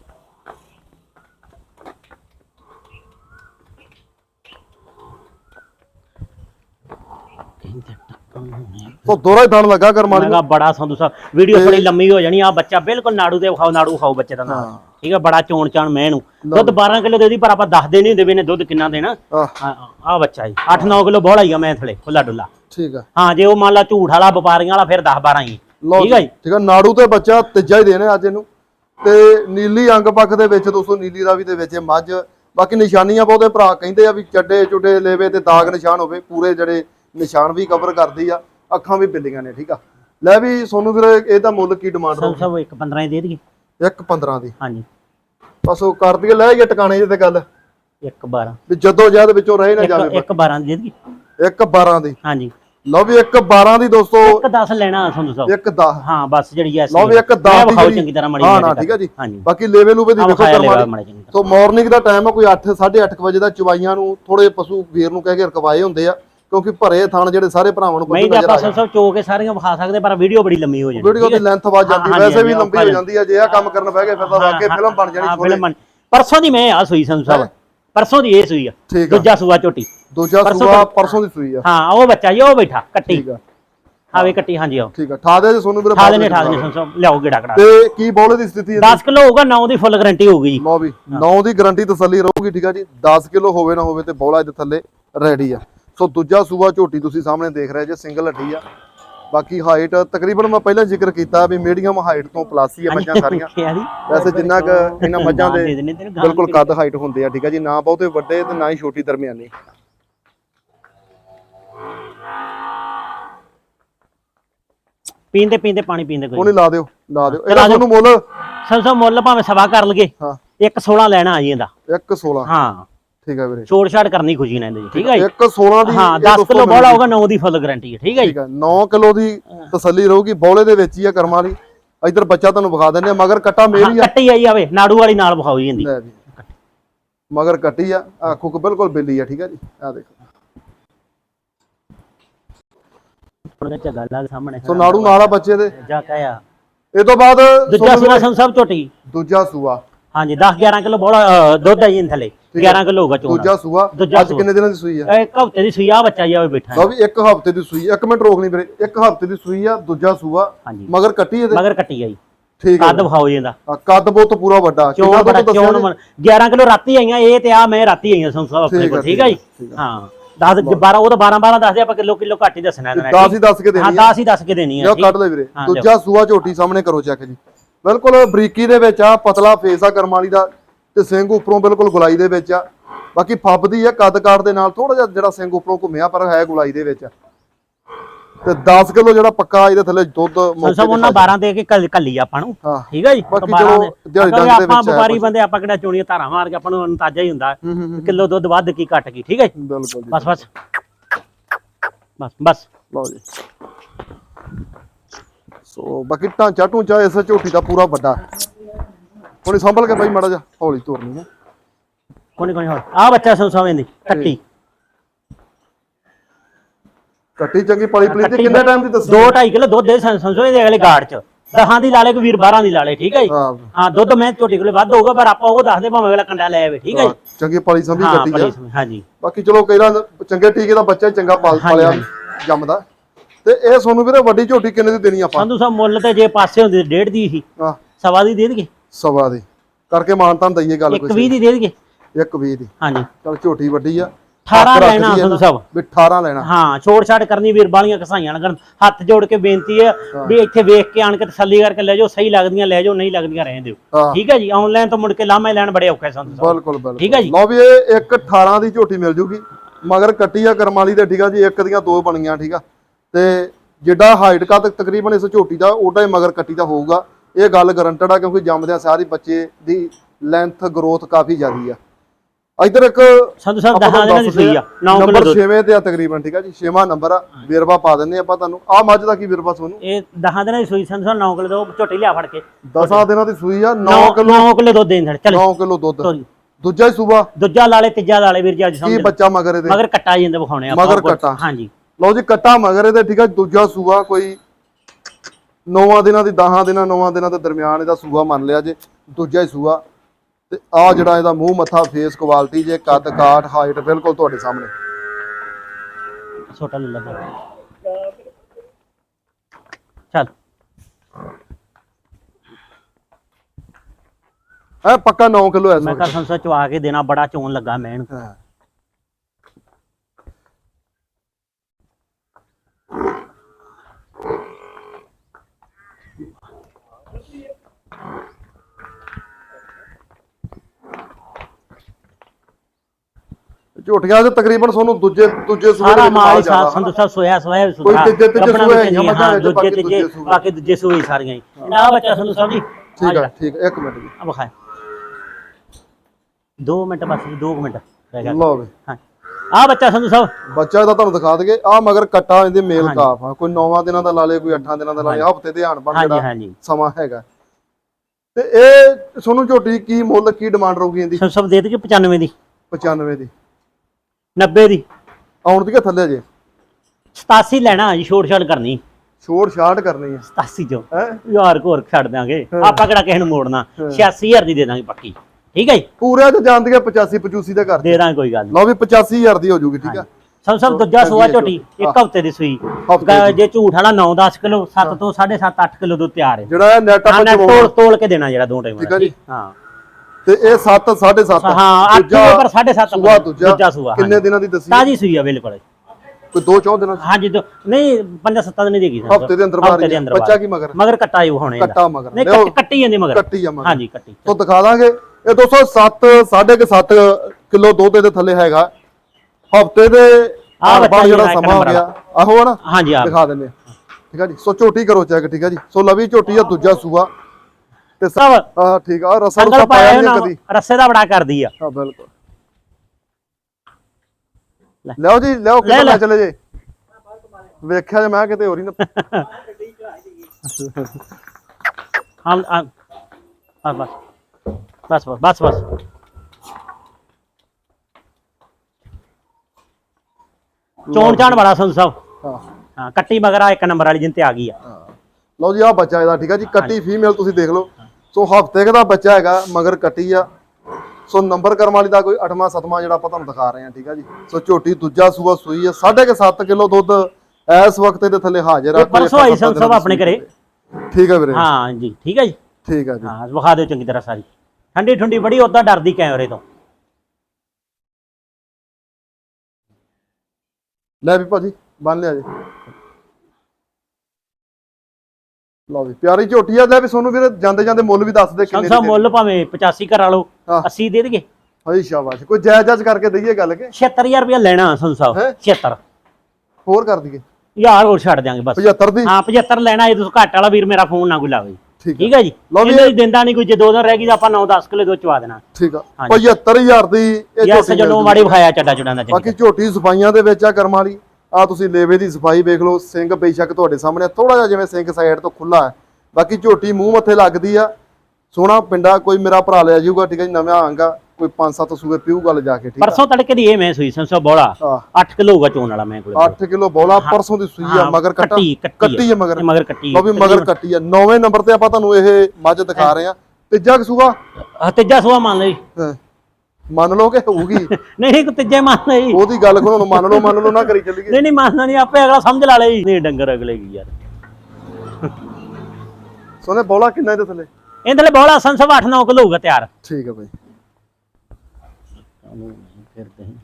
ਸੋ ਦੋਰਾ ਹੀ ਥਣ ਲੱਗਾ ਕਰਮ ਮੈਂ ਕਿਹਾ ਬੜਾ ਸੰਧੂ ਸਾਹਿਬ ਵੀਡੀਓ ਥੋੜੀ ਲੰਮੀ ਹੋ ਜਾਣੀ ਆ ਬੱਚਾ ਬਿਲਕੁਲ ਨਾੜੂ ਤੇ ਵਿਖਾਓ ਨਾੜੂ ਖਾਓ ਬੱਚੇ ਦਾ ਹਾਂ। ਠੀਕ ਆ ਬੜਾ ਚੋਣ ਚਾਣ ਮੈਂ ਨੂੰ। ਦੁੱਧ 12 ਕਿਲੋ ਦੇ ਦੀ ਪਰ ਆਪਾਂ ਦੱਸਦੇ ਨਹੀਂ ਦੇਵੇ ਨੇ ਦੁੱਧ ਕਿੰਨਾ ਦੇਣਾ। ਆਹ। ਆ ਬੱਚਾ ਜੀ 8-9 ਕਿਲੋ ਬੋਲਾ ਹੀ ਆ ਮੈਂ ਥਲੇ ਖੁੱਲਾ ਡੁੱਲਾ ਠੀਕ ਆ। ਹਾਂ ਜੇ ਉਹ ਮੰਨ ਲਾ ਝੂਠ ਵਾਲਾ ਵਪਾਰੀਆਂ ਵਾਲਾ ਫਿਰ 10-12 ਹੀ। ਲਓ ਠੀਕ ਆ ਜੀ ਠੀਕ ਆ ਨਾੜੂ ਤੇ ਬੱਚਾ ਤੀਜਾ ਹੀ ਦੇਣੇ ਅੱਜ ਇਹਨੂੰ। ਤੇ ਨੀਲੀ ਅੰਗ ਪੱਖ ਦੇ ਵਿੱਚ ਦੋਸਤੋ ਨੀਲੀ ਰਾਵੀ ਦੇ ਵਿੱਚ ਇਹ ਮੱਝ। ਬਾਕੀ ਨਿਸ਼ਾਨੀਆਂ ਬਹੁਤੇ ਭਰਾ ਕਹਿੰਦੇ ਆ ਵੀ ਚੱਡੇ ਚੁੱਡੇ ਲੇਵੇ ਤੇ ਦਾਗ ਨਿਸ਼ਾਨ ਹੋਵੇ ਪੂਰੇ ਜਿਹੜੇ ਨਿਸ਼ਾਨ ਵੀ ਕਵਰ ਕਰਦੀ ਆ ਅੱਖਾਂ ਵੀ ਬਿੱਲੀਆਂ ਨੇ ਠੀਕ ਆ। ਲੈ ਵੀ ਸੋਨੂੰ ਵੀਰ ਇਹਦਾ ਮੁੱਲ ਕੀ ਡਿਮਾਂਡ ਸਭ ਸਭ ਇੱਕ 15 ਹੀ ਦੇ ਦੇਗੀ ਰਹੂ ਇੱਕ 15 ਦੀ। ਹਾਂਜੀ। ਬਸ ਉਹ ਕਰ ਦਈਏ ਲੈ ਗਏ ਟਿਕਾਣੇ ਜਿਹੇ ਤੇ ਗੱਲ। ਇੱਕ 12 ਵੀ ਜਦੋਂ ਜਦ ਵਿੱਚੋਂ ਰਹਿ ਨਾ ਜਾਵੇ ਇੱਕ 12 ਦੀ ਦੇਗੀ ਇੱਕ 12 ਦੀ। ਹਾਂਜੀ। ਲਓ ਵੀ ਇੱਕ 12 ਦੀ ਦੋਸਤੋ। ਇੱਕ 10 ਲੈਣਾ ਸੰਧੂ ਸਾਹਿਬ ਇੱਕ 10 ਹਾਂ ਬਸ ਜਿਹੜੀ ਐ ਲਓ ਵੀ ਇੱਕ 10 ਦੀ ਜਿਹੜੀ- ਚੰਗੀ ਤਰ੍ਹਾਂ ਮੜੀ ਹਾਂ ਠੀਕ ਆ ਜੀ। ਹਾਂਜੀ। ਬਾਕੀ ਲੇਵੇ ਲੂਵੇ ਦੀ ਮੜੀ ਚੰਗੀ ਸੋ ਮਾਰਨਿੰਗ ਦਾ ਟਾਈਮ ਆ ਕੋਈ 8 8:30 ਵਜੇ ਦਾ ਚਵਾਈਆਂ ਨੂੰ ਥੋੜੇ ਪਸ਼ੂ ਵੀਰ ਨੂੰ ਕਹਿ ਕੇ ਰਕਵਾਏ ਹੁੰਦੇ ਆ। ਕਿਉਂਕਿ ਭਰੇ ਥਣ ਜਿਹੜੇ ਸਾਰੇ ਭਰਾਵਾਂ ਨੂੰ ਕੋਈ ਤੇ ਨਜ਼ਰ ਆਪਾਂ ਆ ਸਭ ਸਭ ਚੋ ਕੇ ਸਾਰੀਆਂ ਵਿਖਾ ਸਕਦੇ ਪਰ ਵੀਡੀਓ ਬੜੀ ਲੰਮੀ ਹੋ ਜਾਣੀ ਵੀਡੀਓ ਦੀ ਲੈਂਥ ਵੱਜ ਜਾਂਦੀ ਹਾਂ, ਵੈਸੇ ਵੀ ਹਾਂਜੀ, ਲੰਬੀ ਹੋ ਜਾਂਦੀ ਆ ਜੇ ਆ ਕੰਮ ਕਰਨ ਬਹਿ ਗਏ ਫਿਰ ਤਾਂ ਵਾਕਈ ਫਿਲਮ ਬਣ ਜਾਣੀ ਹਾਂ ਸੋਹਣੀ। ਫਿਲਮ ਬਣ ਪਰਸੋਂ ਦੀ ਮੈਂ ਆ ਸੂਈ ਸੰਧੂ ਸਾਹਿਬ ਪਰਸੋਂ ਦੀ ਇਹ ਸੂਈ ਆ ਠੀਕ ਆ। ਦੂਜਾ ਸੂਆ ਝੋਟੀ। ਦੂਜਾ ਪਰਸੋਂ ਸੂਆ ਪਰਸੋਂ ਦੀ ਸੂਈ ਆ। ਹਾਂ ਉਹ ਬੱਚਾ ਜੀ ਉਹ ਬੈਠਾ ਕੱਟੀ। ਠੀਕ ਆ। ਹਾਂ ਵੇ ਕੱਟੀ ਹਾਂਜੀ ਆਓ। ਠੀਕ ਆ ਠਾ ਦੇ ਜੀ ਸੋਨੂੰ ਵੀਰੇ ਠਾ ਬਾਅਦ ਵਿੱਚ ਠਾ ਦੇਣੇ ਸੰਧੂ ਸਾਹਿਬ ਲਿਆਓ ਗੇੜਾ ਕੜਾ। ਤੇ ਕੀ ਬੋਲੇ ਦੀ ਸਥਿਤੀ ਹੈ 10 ਕਿਲੋ ਹੋਊਗਾ 9 ਦੀ ਫੁੱਲ ਗਾਰੰਟੀ ਹੋਊਗੀ ਜੀ। ਲਓ ਵੀ 9 ਦੀ ਗਾਰੰਟੀ ਤਸੱਲੀ ਰਹੂਗੀ ਠੀਕ ਆ ਜੀ। 10 ਕਿਲੋ ਹੋਵੇ ਨਾ ਹੋਵੇ ਤੇ ਬੋਲਾ ਇਹਦੇ ਥੱਲੇ ਰੈਡੀ ਆ। ਸੋ ਦੂਜਾ ਸੂਆ ਝੋਟੀ ਤੁਸੀਂ ਸਾਹਮਣੇ ਦੇਖ ਰਹੇ ਜੇ ਸਿੰਗਲ ਹੱਡੀ ਆ। ਬਾਕੀ ਹਾਈਟ ਤਕਰੀਬਨ ਮੈਂ ਪਹਿਲਾਂ ਜ਼ਿਕਰ ਕੀਤਾ ਵੀ ਮੀਡੀਅਮ ਹਾਈਟ ਤੋਂ ਪਲੱਸ ਹੀ ਆ ਮੱਝਾਂ ਸਾਰੀਆਂ। ਵੈਸੇ ਜਿੰਨਾ ਕ ਇਹਨਾਂ ਮੱਝਾਂ ਦੇ ਬਿਲਕੁਲ ਕੱਦ ਹਾਈਟ ਹੁੰਦੇ ਆ ਠੀਕ ਆ ਜੀ ਨਾ ਬਹੁਤੇ ਵੱਡੇ ਤੇ ਨਾ ਹੀ ਛੋਟੀ ਦਰਮਿਆਨੀ। ਪੀਂਦੇ ਪੀਂਦੇ ਪਾਣੀ ਪੀਂਦੇ ਕੋਈ ਉਹਨੇ ਲਾ ਦਿਓ ਲਾ ਦਿਓ। ਇਹਦਾ। ਤੁਹਾਨੂੰ ਮੁੱਲ ਸੰਧੂ ਸਾਹਿਬ ਮੁੱਲ ਭਾਵੇਂ ਸਵਾ ਕਰ ਲਗੇ ਹਾਂ। ਇੱਕ 16 ਲੈਣਾ ਆ ਜੀ ਇਹਦਾ। 116 ਹਾਂ। ਠੀਕ ਆ ਵੀਰੇ। ਛੋੜ ਛਾੜ ਕਰਨੀ ਖੁਸ਼ੀ ਨਾਲ ਇਹਦੇ ਜੀ ਠੀਕ ਹੈ ਜੀ? 116 ਦੀ ਹਾਂ ਇਹ 10 ਦੋਸਤੋ ਕਿਲੋ ਬੋਲਾ। ਹੋਊਗਾ 9 ਦੀ ਫੁੱਲ ਗਾਰੰਟੀ ਹੈ ਠੀਕ ਹੈ ਜੀ? ਠੀਕ ਆ 9 ਕਿਲੋ ਦੀ ਤਸੱਲੀ ਰਹੂਗੀ ਬੋਲੇ ਦੇ ਵਿੱਚ ਹੀ ਆ ਕਰਮਾਂ ਵਾਲੀ ਇਧਰ ਬੱਚਾ ਤੁਹਾਨੂੰ ਵਿਖਾ ਦਿੰਦੇ ਆ ਮਗਰ ਕੱਟਾ ਹਾਂ, ਮੇਰੀ ਆ। ਕੱਟੀ ਆਈ ਆਵੇ ਨਾੜੂ ਵਾਲੀ ਨਾਲ ਵਿਖਾਓ ਜੀ ਇਹਦੀ। ਮਗਰ ਕੱਟੀ ਆ ਆਖੋ ਕੋ ਬਿਲਕੁਲ ਬਿੱਲੀ ਆ ਠੀਕ ਆ ਜੀ? ਆ ਦੇਖੋ। ਥੋੜਾ ਝੱਗਾ ਲੱਗ ਸਾਹਮਣੇ। ਸੋ ਨਾੜੂ ਨਾਲ ਆ ਬੱਚੇ ਦੇ। ਜਾ ਕਹਿਆ ਇਹ ਤੋਂ ਬਾਅਦ ਦੂਜਾ ਸੂਆ ਸੰਤ ਸਾਹਿਬ ਝੋਟੀ। ਦੂਜਾ ਸੂਆ। ਹਾਂਜੀ 10 11 ਕਿਲੋ ਬੋਲਾ ਦੁੱਧ ਆਈ ਥੱਲੇ। 11 ਕਿਲੋ ਹੋਗਾ ਚੋਣਾ ਦੂਜਾ ਸੂਆ ਅੱਜ। ਕਿੰਨੇ ਦਿਨਾਂ ਦੀ ਸੂਈ ਆ? ਇੱਕ ਹਫ਼ਤੇ ਦੀ ਸੂਈ ਆ ਬੱਚਾ ਜੀ ਆ ਬੈਠਾ ਲਓ ਵੀ ਇੱਕ ਹਫ਼ਤੇ ਦੀ ਸੂਈ ਇੱਕ ਮਿੰਟ ਰੋਕ ਨਹੀਂ ਵੀਰੇ। ਇੱਕ ਹਫ਼ਤੇ ਦੀ ਸੂਈ ਆ ਦੂਜਾ ਸੂਆ। ਮਗਰ ਕੱਟੀ ਇਹਦੇ? ਮਗਰ ਕੱਟੀ ਆਈ ਠੀਕ ਆ ਕੱਦ ਵਿਖਾਓ ਜੀ ਆ, ਕੱਦ ਬਹੁਤ ਪੂਰਾ ਵੱਡਾ। ਚੋਣ ਕਿੰਨਾ ਬੜਾ ਚੋਣ ਬਣ- 11 ਕਿਲੋ ਰਾਤੀ ਆਈਆਂ ਇਹ ਤੇ ਆ ਮੈਂ ਰਾਤੀ ਆਈਆਂ ਸਾਹਿਬ ਆਪਣੇ ਆ, ਕੋਲ ਠੀਕ ਆ ਜੀ? ਹਾਂ। 10 12 ਉਹ ਤਾਂ 12 12 ਦੱਸਦੇ ਆਪਾਂ ਕਿਲੋ ਕਿਲੋ ਘੱਟ ਹੀ ਦੱਸਣਾ ਇਹਨਾਂ ਨੇ 10 ਹੀ ਦੱਸ ਕੇ ਹਾਂ ਦੇਣੀ ਆ। 10 ਹੀ ਦੱਸ ਕੇ ਦੇਣੀ ਆ ਲਿਓ ਠੀਕ। ਕੱਢ ਲੈ ਵੀਰੇ। ਹਾਂ, ਦੂਜਾ ਸੂਆ ਝੋਟੀ ਸਾਹਮਣੇ ਕਰੋ ਚੈੱਕ ਜੀ। ਬਿਲਕੁਲ ਬਰੀਕੀ ਦੇ ਵਿੱਚ ਆ ਪਤਲਾ ਫੇਸ ਆ ਕਰਮ ਵਾਲੀ ਦਾ ਤੇ ਸਿੰਘ ਉੱਪਰੋਂ ਬਿਲਕੁਲ ਗੁਲਾਈ ਦੇ ਵਿੱਚ ਆ। ਬਾਕੀ ਫੱਬਦੀ ਆ ਕੱਦ ਕਾਠ ਦੇ ਨਾਲ ਥੋੜਾ ਜਿਹਾ ਜਿਹੜਾ ਸਿੰਘ ਉੱਪਰੋਂ ਘੁੰਮਿਆ ਪਰ ਹੈ ਗੁਲਾਈ ਦੇ ਵਿੱਚ ਤੇ 10 ਕਿਲੋ ਜਿਹੜਾ ਪੱਕਾ ਇਹਦੇ ਥੱਲੇ ਦੁੱਧ ਤੇ ਉਹਨਾਂ 12 ਦੇ ਕੇ ਕੱਲ ਕੱਲੀ ਆਪਾਂ ਨੂੰ। ਠੀਕ ਆ ਜੀ? ਬਾਕੀ 12 ਚਲੋ ਦਿਹਾੜੀ ਡੰਗ ਦੇ ਆਪਾਂ ਵਿੱਚ ਹੈ ਵਪਾਰੀ। ਬੰਦੇ ਆਪਾਂ ਕਿਹੜਾ ਚੋਣੀਆਂ ਧਾਰਾਂ ਮਾਰ ਕੇ ਆਪਾਂ ਨੂੰ ਅੰਦਾਜ਼ਾ ਹੀ ਹੁੰਦਾ ਕਿਲੋ ਦੁੱਧ ਵੱਧ ਕੀ ਘੱਟ ਕੀ ਠੀਕ ਹੈ ਜੀ? ਬਿਲਕੁਲ ਜੀ। ਬਸ ਬਸ। ਬਸ ਬਸ। ਲਓ ਜੀ। ਸੋ ਬਾਕੀ ਢਾਂਚਾ ਢੂੰਚਾ ਇਸ ਝੋਟੀ ਦਾ ਪੂਰਾ ਵੱਡਾ। ਹੁਣੇ ਸੰਭਲ ਕੇ ਬਾਈ ਮਾੜਾ ਜਿਹਾ ਹੌਲੀ ਤੋਰਨੀ ਹੈ। ਕੋਣੀ ਕੋਣੀ ਹੋਰ ਆ ਬੱਚਾ ਸੰਤ ਸਾਹਿਬ ਦੀ ਕੱਟੀ। ਕੱਟੀ ਚੰਗੀ ਪਲੀ ਪਲੀ ਤੇ ਕਿੰਨੇ ਟਾਈਮ ਦੀ ਦੱਸੋ? 2 2.5 ਕਿਲੋ ਦੁੱਧ ਦੇ ਸਾਹਿਬ ਦੇ ਅਗਲੇ ਗਾੜ ਚ। ਦਹਾਂ ਦੀ ਲਾਲੇ ਕੋ ਵੀਰ 12 ਦੀ ਲਾਲੇ ਠੀਕ ਹੈ ਜੀ? ਹਾਂ। ਹਾਂ ਦੁੱਧ ਮੈਂ ਝੋਟੀ ਕੋਲੇ ਵੱਧ ਹੋਊਗਾ ਪਰ ਆਪਾਂ ਉਹ ਦੱਸਦੇ ਭਾਵੇਂ ਅਗਲਾ ਕੰਡਾ ਲੈ ਆਵੇ ਠੀਕ ਹੈ ਜੀ? ਚੰਗੀ ਪਲੀ ਸੰਭੀ ਹਾਂ ਕੱਟੀ ਪਲੀਜ਼, ਹਾਂਜੀ। ਬਾਕੀ ਚਲੋ ਕਈ ਰਾਂ ਚੰਗੇ ਟੀਕੇ ਦਾ ਬੱਚਾ ਹੀ ਚੰਗਾ ਪਾਲ ਪਾਲਿਆ। ਜੰਮਦਾ। ਤੇ ਇਹ ਸੋਨੂੰ ਵੀਰੇ ਵੱਡੀ ਝੋਟੀ ਕਿੰਨੇ ਦੀ ਦੇਣੀ ਆਪਾਂ? ਸੰਧੂ ਸਾਹਿਬ ਮੁੱਲ ਤੇ ਜੇ ਪਾਸੇ ਹੁੰਦੀ ਡੇਢ ਦੀ ਸੀ। ਹਾਂ। ਸਵਾ ਦੀ ਦੇ ਦੇਗੇ ਸਵਾ ਦੀ। ਕਰਕੇ ਮਾਨਤਾਂ ਦਈਏ ਗੱਲ ਕੋਈ 20 ਦੀ ਦੇ ਦੇਗੇ ਇੱਕ 20 ਦੀ। ਹਾਂਜੀ। ਚਲ ਝੋਟੀ ਵੱਡੀ ਆ। 18 ਹੱਥ ਰੱਖ ਲੈਣਾ ਸੰਧੂ ਨਾ। ਸਾਹਿਬ। ਵੀ 18 ਲੈਣਾ। ਹਾਂ ਛੋੜ ਛਾੜ ਕਰਨੀ ਵੀਰ ਬਾਲੀਆਂ ਕਸਾਈਆਂ ਲੱਗਣ। ਹੱਥ ਜੋੜ ਕੇ ਬੇਨਤੀ ਹੈ। ਵੀ ਇੱਥੇ ਵੇਖ ਕੇ ਆਣ ਕੇ ਤਸੱਲੀ ਕਰਕੇ ਲੈ ਜਾਓ ਸਹੀ ਲੱਗਦੀਆਂ ਲੈ ਜਾਓ ਨਹੀਂ ਲੱਗਦੀਆਂ ਰਹਿਣ ਦਿਓ। ਹਾਂ। ਠੀਕ ਹੈ ਜੀ? ਆਨਲਾਈਨ ਤੋਂ ਮੁੜ ਕੇ ਲਾਮਾ ਲੈਣ ਬੜੇ ਔਖੇ ਸੰਧੂ ਸਾਹਿਬ। ਬਿਲਕੁਲ ਬਿਲਕੁਲ। ਠੀਕ ਹੈ ਜੀ? ਲਓ ਵੀ ਇਹ ਇੱਕ 18 ਦੀ ਝੋਟੀ ਮਿਲ ਜੂਗੀ। ਮਗਰ ਕੱਟੀ ਆ ਕਰਮ ਵਾਲੀ ਤੇ ਠੀਕ ਆ ਜੀ? ਇੱਕ ਦੀਆਂ ਦੋ ਬਣੀਆਂ ਠੀਕ ਆ? ਤੇ ਜਿੱਡਾ ਹਾਈਟ ਕਾ ਤਕਰੀਬਨ ਇਸ ਝੋਟੀ ਦਾ ਓਡਾ ਹੀ ਮਗਰ ਕੱਟੀ ਦਾ ਹੋਊਗਾ। ਇਹ ਗੱਲ ਗਰੰਟਡ ਆ ਕਿਉਂਕਿ ਜੰਮਦਿਆਂ ਸਾਰੀ ਬੱਚੇ ਦੀ ਲੈਂਥ ਗਰੋਥ ਕਾਫੀ ਜ਼ਿਆਦੀ ਆ। ਇਧਰ ਇੱਕ ਸੰਧੂ ਸਾਹਿਬ ਦਹਾਂ ਦਿਨਾਂ ਦੀ ਸੂਈ ਆ। 9 ਕਿਲੋ ਨੰਬਰ ਦੁੱਧ 6ਵੇਂ ਤੇ ਆ ਤਕਰੀਬਨ ਠੀਕ ਆ ਜੀ? 6ਵਾਂ ਨੰਬਰ ਆ। ਵੇਰਵਾ ਪਾ ਦਿੰਨੇ ਆਪਾਂ ਤੁਹਾਨੂੰ। ਆ ਮੱਝ ਦਾ ਕੀ ਵੇਰਵਾ ਤੁਹਾਨੂੰ ਇਹ ਦਹਾਂ ਦਿਨਾਂ ਦੀ ਸੂਈ ਸੰਧੂ ਸਾਹਿਬ 9 ਕਿਲੋ ਦੁੱਧ ਝੋਟੀ ਲਿਆ ਫੜ ਕੇ। 10 ਦਿਨਾਂ ਦੀ ਸੂਈ ਆ 9 9 ਕਿਲੋ 9 ਕਿਲੋ ਦੁੱਧ ਦੇਣ ਚਲ। 9 ਕਿਲੋ ਦੁੱਧ। ਦੂਜਾ ਹੀ ਸੂਬਾ ਦੂਜਾ ਲਾਲੇ ਤੀਜਾ ਲਾਲੇ ਵੀਰ ਜੀ ਅੱਜ ਕੀ ਸਮਝ ਬੱਚਾ ਮਗਰ ਇਹਦੇ? ਮਗਰ ਕੱਟਾ ਜਿੰਦੇ ਵਿਖਾਉਣੇ ਆਪਾਂ ਮਗਰ। ਕੱਟਾ। ਹਾਂਜੀ। ਲਓ ਜੀ ਕੱਟਾ ਮਗਰ ਇਹਦੇ ਠੀਕ ਆ ਦੂਜਾ ਸੂਆ ਕੋਈ 9 ਦਿਨਾਂ ਦੀ 10 ਦਿਨਾਂ 9 ਦਿਨਾਂ ਦੇ ਦਰਮਿਆਨ ਇਹਦਾ ਸੂਆ ਮੰਨ ਲਿਆ ਜੇ ਦੂਜਾ ਹੀ ਸੂਆ। ਤੇ ਆ ਜਿਹੜਾ ਇਹਦਾ ਮੂੰਹ ਮੱਥਾ ਫੇਸ ਕੁਆਲਿਟੀ ਜੇ ਕੱਦ ਕਾਠ ਹਾਈਟ ਬਿਲਕੁਲ ਤੁਹਾਡੇ ਸਾਹਮਣੇ। ਛੋਟਾ ਦਾ ਚੱਲ। ਐ ਪੱਕਾ 9 ਕਿਲੋ ਐ ਮੈਂ ਕਹਾਂ ਸੰਸਾ ਚਵਾ ਕੇ ਦੇਣਾ ਬੜਾ ਚੋਣ ਲੱਗਾ ਮੈਂ ਇਹਨੂੰ ਹਾਂ। ਝੋਟੀਆਂ ਦੇ ਤਕਰੀਬਨ ਤੁਹਾਨੂੰ ਦੂਜੇ ਦੂਜੇ ਸੂਏ ਸਾਰਾ ਮਾਲ ਹੀ ਸੰਧੂ ਸਾਹਿਬ ਸੋਇਆ ਸੋਇਆ ਕੋਈ ਤੀਜੇ- ਤੀਜੇ ਸੂਏ ਹਾਂ ਦੂਜੇ ਬਾਕੀ ਤੀਜੇ ਦੂਜੇ ਸੂਏ। ਬਾਕੀ ਦੂਜੇ ਸੂਏ ਸਾਰੀਆਂ ਹੀ। ਨਾ ਬੱਚਾ ਸਾਹਿਬ ਜੀ। ਠੀਕ ਹੈ ਠੀਕ ਹੈ, ਇੱਕ ਮਿੰਟ ਜੀ। ਆ ਵਿਖਾਏ 2 ਮਿੰਟ ਬਸ 2 ਮਿੰਟ ਰਹਿ ਗਿਆ। ਲਓ ਹਾਂ। ਆ ਬੱਚਾ ਸੰਧੂ ਸਾਹਿਬ। ਬੱਚਾ ਇਹਦਾ ਤੁਹਾਨੂੰ ਦਿਖਾ ਦਗੇ ਆ ਮਗਰ ਕੱਟਾ ਇਹਦੇ ਮੇਲ ਕਾਫ ਆ। ਕੋਈ 9 ਦਿਨਾਂ ਦਾ ਲਾ ਲੇ ਕੋਈ 8 ਦਿਨਾਂ ਦਾ ਲਾ ਲੇ ਹਫ਼ਤੇ ਦੇ ਆਣ ਬਣ ਹਾਂਜੀ ਜਿਹੜਾ ਹਾਂਜੀ। ਸਮਾਂ ਹੈਗਾ। ਤੇ ਇਹ ਸੋਨੂੰ ਝੋਟੀ ਕੀ ਮੁੱਲ ਕੀ ਡਿਮਾਂਡ ਰਹੂਗੀ ਇਹਦੀ? ਸੰਧੂ ਸਾਹਿਬ ਦੇ ਦੇਗੇ 95 ਦੀ। 95 ਦੀ। 90 ਦੀ। ਆਉਣ ਦੀ ਕਿ ਥੱਲੇ ਜੇ? 87 ਲੈਣਾ ਜੀ ਛੋੜ ਛਾੜ ਕਰਨੀ। ਛੋੜ ਛਾੜ ਕਰਨੀ ਹੈ 87 ਚੋਂ। ਹੈ? ਯਾਰ ਘੋਰ ਛੱਡ ਦਾਂਗੇ ਆਪਾਂ ਕਿਹੜਾ ਕਿਸੇ ਨੂੰ ਮੋੜਨਾ? 86000 ਦੀ ਦੇ ਦਾਂਗੇ ਪੱਕੀ। ਠੀਕ ਹੈ ਜੀ? ਪੂਰਾ ਤੇ ਜਾਂਦੀ ਹੈ 85 85 ਦੇ ਘਰ ਦੇ ਦਾਂਗੇ ਕੋਈ ਗੱਲ ਨਹੀਂ ਲਓ ਵੀ 85000 ਦੀ ਹੋ ਜੂਗੀ ਠੀਕ ਆ ਸਭ ਸਭ ਦੂਜਾ ਸੂਆ ਝੋਟੀ ਇੱਕ ਹਫ਼ਤੇ ਦੀ ਸੂਈ। ਜੇ ਝੂਠ ਵਾਲਾ 9-10 ਕਿਲੋ 7 ਤੋਂ 7.5 8 ਕਿਲੋ ਦੁੱਧ ਤਿਆਰ ਹੈ। ਜਿਹੜਾ ਨੈਟ ਹਾਂ ਆਪਾਂ ਤੋਲ ਤੋਲ ਕੇ ਦੇਣਾ ਜਿਹੜਾ ਦੋ ਟਾਈਮ ਠੀਕ ਆ ਜੀ। ਹਾਂ। ਤੇ ਇਹ 7 7.5 ਹਾਂ 8 ਪਰ 7.5 ਸੂਆ ਦੂਜਾ। ਸੂਆ ਕਿੰਨੇ ਦਿਨਾਂ ਦੀ ਦੱਸੀ ਤਾਜੀ ਸੂਈ ਆ ਬਿਲਕੁਲ। ਕੋਈ 2 4 ਦਿਨਾਂ? ਹਾਂਜੀ ਦੋ ਨਹੀਂ 5-7 ਦਿਨ ਦੇਗੀ ਸਾਨੂੰ। ਹਫ਼ਤੇ ਦੇ ਅੰਦਰ ਬਾਹਰ ਦੇ ਹੀ ਆ। ਬੱਚਾ। ਕੀ ਮਗਰ? ਮਗਰ ਕੱਟਾ ਹੀ ਹੋਣੇ। ਕੱਟਾ ਮਗਰ। ਨਹੀਂ। ਕੱਟ- ਜਾਂਦੀ ਮਗਰ। ਕੱਟੀ ਆ ਮਗਰ। ਹਾਂਜੀ ਕੱਟੀ। ਸੋ ਦਿਖਾ ਦਾਂਗੇ। ਇਹ 207 7.5 ਕਿਲੋ ਦੁੱਧ ਦੇ ਥੱਲੇ ਹੈਗਾ। ਹਫ਼ਤੇ ਦੇ ਆਹ ਜਿਹੜਾ ਸਮਾਂ ਹੋ ਗਿਆ। ਆਹੋ ਨਾ? ਹਾਂਜੀ ਆ ਦਿਖਾ ਦਿੰਦੇ ਠੀਕ ਆ ਜੀ? ਸੋ ਝੋਟੀ ਕਰੋ ਚੈੱਕ ਠੀਕ ਆ ਜੀ? ਸੋ ਲਵੀ ਝੋਟੀ ਆ ਦੂਜਾ ਸੂਆ। ਤੇ ਸਭ। ਆਹ ਠੀਕ ਆ ਰਸਾ ਰੁਸਾ ਪਾਇਆ ਨਹੀਂ ਕਦੀ? ਰੱਸੇ ਦਾ ਬੜਾ ਕਰਦੀ ਆ। ਹਾਂ ਬਿਲਕੁਲ। ਲੈ। ਲਿਆਓ ਜੀ ਲਿਆਓ ਕਿੱਥੇ ਚਲੇ ਜੇ? ਵੇਖਿਆ ਜੇ ਮੈਂ ਕਿਤੇ ਹੋਰ ਹੀ ਨਾ। ਹਾਂ ਆ ਆ ਬਸ। ਬਸ ਬਸ ਬਸ ਬਸ। ਚੋਣ ਚਾਣ ਵਾਲਾ ਸੰਧੂ ਸਾਹਿਬ। ਹਾਂ। ਹਾਂ ਕੱਟੀ ਮਗਰ ਆ ਇੱਕ ਨੰਬਰ ਵਾਲੀ ਜਿੰਨ ਤੇ ਆ ਗਈ ਆ। ਹਾਂ। ਲਓ ਜੀ ਆ ਬੱਚਾ ਇਹਦਾ ਠੀਕ ਆ ਜੀ? ਕੱਟੀ ਫੀਮੇਲ ਤੁਸੀਂ ਦੇਖ ਲਓ। ਸੋ ਹਫ਼ਤੇ ਦਾ ਬੱਚਾ ਹੈਗਾ ਮਗਰ ਕੱਟੀ ਆ। ਸੋ ਨੰਬਰ ਕਰਮ ਵਾਲੀ ਦਾ ਕੋਈ 8ਵਾਂ 7ਵਾਂ ਜਿਹੜਾ ਆਪਾਂ ਤੁਹਾਨੂੰ ਦਿਖਾ ਰਹੇ ਹਾਂ ਠੀਕ ਆ ਜੀ? ਸੋ ਝੋਟੀ ਦੂਜਾ ਸੂਆ ਸੂਈ ਆ 7.5 ਕਿਲੋ ਦੁੱਧ ਇਸ ਵਕਤ ਇਹਦੇ ਥੱਲੇ ਹਾਜ਼ਰ ਆ ਤੇ ਪਰਸੋਂ ਆਈ ਸੰਧੂ ਸਾਹਿਬ ਆਪਣੇ ਘਰੇ। ਠੀਕ ਆ ਵੀਰੇ। ਹਾਂ ਜੀ ਠੀਕ ਹੈ ਜੀ। ਠੀਕ ਆ ਜੀ। ਹਾਂ ਵਿਖਾ ਦਿਓ ਚੰਗੀ ਤਰ੍ਹਾਂ ਠੰਡੀ ਠੰਡੀ ਬੜੀ ਉਦਾਂ ਡਰਦੀ ਕੈਮਰੇ ਤੋਂ? ਲੈ ਵੀ ਭਾਜੀ ਬੰਨ ਲਿਆ ਜੀ। ਲਓ ਵੀ ਪਿਆਰੀ ਝੋਟੀ ਆ ਲੈ ਵੀ ਸੋਨੂੰ ਵੀਰੇ ਜਾਂਦੇ ਜਾਂਦੇ ਮੁੱਲ ਵੀ ਦੱਸ ਦੇ ਕਿੰਨੇ ਸਾਹਿਬ ਮੁੱਲ ਭਾਵੇਂ 85 ਕਰਾ ਲਓ ਹਾਂ। 80 ਦੇ ਦੇਗੇ ਹਈ ਸ਼ਾਬਾਸ਼ ਕੋਈ ਜਾਇਜ਼ ਜਾਇਜ਼ ਕਰਕੇ ਦਈਏ ਗੱਲ ਕੇ? 76000 ਰੁਪਇਆ ਲੈਣਾ ਸਾਹਿਬ ਹੈਂ? 76 ਹੋਰ ਕਰ ਦਈਏ। ਯਾਰ ਹੋਰ ਛੱਡ ਦਿਆਂਗੇ ਬਸ। 75 ਦੀ? ਹਾਂ 75 ਲੈਣਾ ਇਹ ਤੁਸੀਂ ਘੱਟ ਵਾਲਾ ਵੀਰ ਮੇਰਾ ਫੋਨ ਨਾ ਕੋਈ ਲਾਵੇ। ਠੀਕ ਹੈ। ਜੀ। ਇਹਨੇ ਦਿੰਦਾ ਨਹੀਂ ਕੋਈ ਜੇ ਦੋ ਦਿਨ ਰਹਿ ਗਈ ਤਾਂ ਆਪਾਂ 9-10 ਕਿਲੋ ਦੋ ਚਵਾ ਦੇਣਾ। ਠੀਕ ਆ। ਹਾਂਜੀ। 75000 ਦੀ ਇਹ ਝੋਟੀ ਜਦੋਂ ਮਾੜੀ ਵਿਖਾਇਆ ਚੱਡਾ ਚੁੜਾਂ ਦਾ ਬਾਕੀ ਝੋਟੀ ਸਫਾਈਆਂ ਦੇ ਵਿੱਚ ਆ ਕਰਮ ਵਾਲੀ। ਆ ਤੁਸੀਂ ਲੇਵੇ ਦੀ ਸਫ਼ਾਈ ਵੇਖ ਲਓ ਸਿੰਘ ਬੇਸ਼ੱਕ ਤੁਹਾਡੇ ਸਾਹਮਣੇ ਥੋੜਾ ਜਿਹਾ ਜਿਵੇਂ ਸਿੰਘ ਸਾਈਡ ਤੋਂ ਖੁੱਲਾ ਹੈ। ਬਾਕੀ ਝੋਟੀ ਮੂੰਹ ਮੱਥੇ ਲੱਗਦੀ ਆ। ਸੋਹਣਾ ਪਿੰਡਾ ਕੋਈ ਮੇਰਾ ਭਰਾ ਲੈ ਜਾਊਗਾ ਠੀਕ ਹੈ ਜੀ ਨਵਾਂ ਆਂਗਾ। ਕੋਈ 5-7 ਸੂਏ ਪੀਊਗਾ ਲੈ ਜਾ ਕੇ ਠੀਕ ਪਰਸੋਂ ਤੜਕੇ ਦੀ ਇਹ ਮੈਂ ਸੂਈ ਸੰਸੋ ਬੋਲਾ। ਆ 8 ਕਿਲੋ ਹੋਊਗਾ ਚੋਣ ਵਾਲਾ ਮੈਂ ਕੋਲ। 8 ਕਿਲੋ ਬੋਲਾ ਪਰਸੋਂ ਦੀ ਸੂਈ ਆ ਮਗਰ ਕੱਟਾ। ਕੱਟੀ- ਹੈ ਮਗਰ। ਮਗਰ ਕੱਟੀ ਲਓ ਵੀ ਮਗਰ ਕੱਟੀ ਆ। ਨੌਵੇਂ ਨੰਬਰ ਤੇ ਆਪਾਂ ਤੁਹਾਨੂੰ ਇਹ ਮੱਝ ਦਿਖਾ ਰਹੇ ਆ ਤੀਜਾ ਕਸੂਆ ਆ ਤੀਜਾ ਸੂਆ ਮੰਨ ਲਈ। ਮੰਨ ਲਓ ਕਿ ਹੋਊਗੀ? ਨਹੀਂ ਨਹੀਂ ਤੀਜੇ ਮੰਨ ਲਈ। ਉਹਦੀ ਗੱਲ ਕੋਲ ਮੰਨ ਲਓ ਮੰਨ ਲਓ ਨਾ ਕਰੀ ਚੱਲੀਏ। ਨਹੀਂ ਨਹੀਂ ਮੰਨਦਾ ਨਹੀਂ ਆਪੇ ਅਗਲਾ ਸਮਝ ਲਾ ਲਈ। ਨਹੀਂ ਡੰਗਰ ਅਗਲੇ ਕੀ ਯਾਰ। ਸੋਨੇ ਬੋਲਾ ਕਿੰਨਾ ਇਹਦੇ ਥੱਲੇ? ਇਹਦੇ ਲਈ ਬੋਲਾ ਸੰਸਵ 8-9 ਕਿਲੋ ਹੋਊਗਾ ਤਿਆਰ। ਠੀਕ ਹੈ ਬਾਈ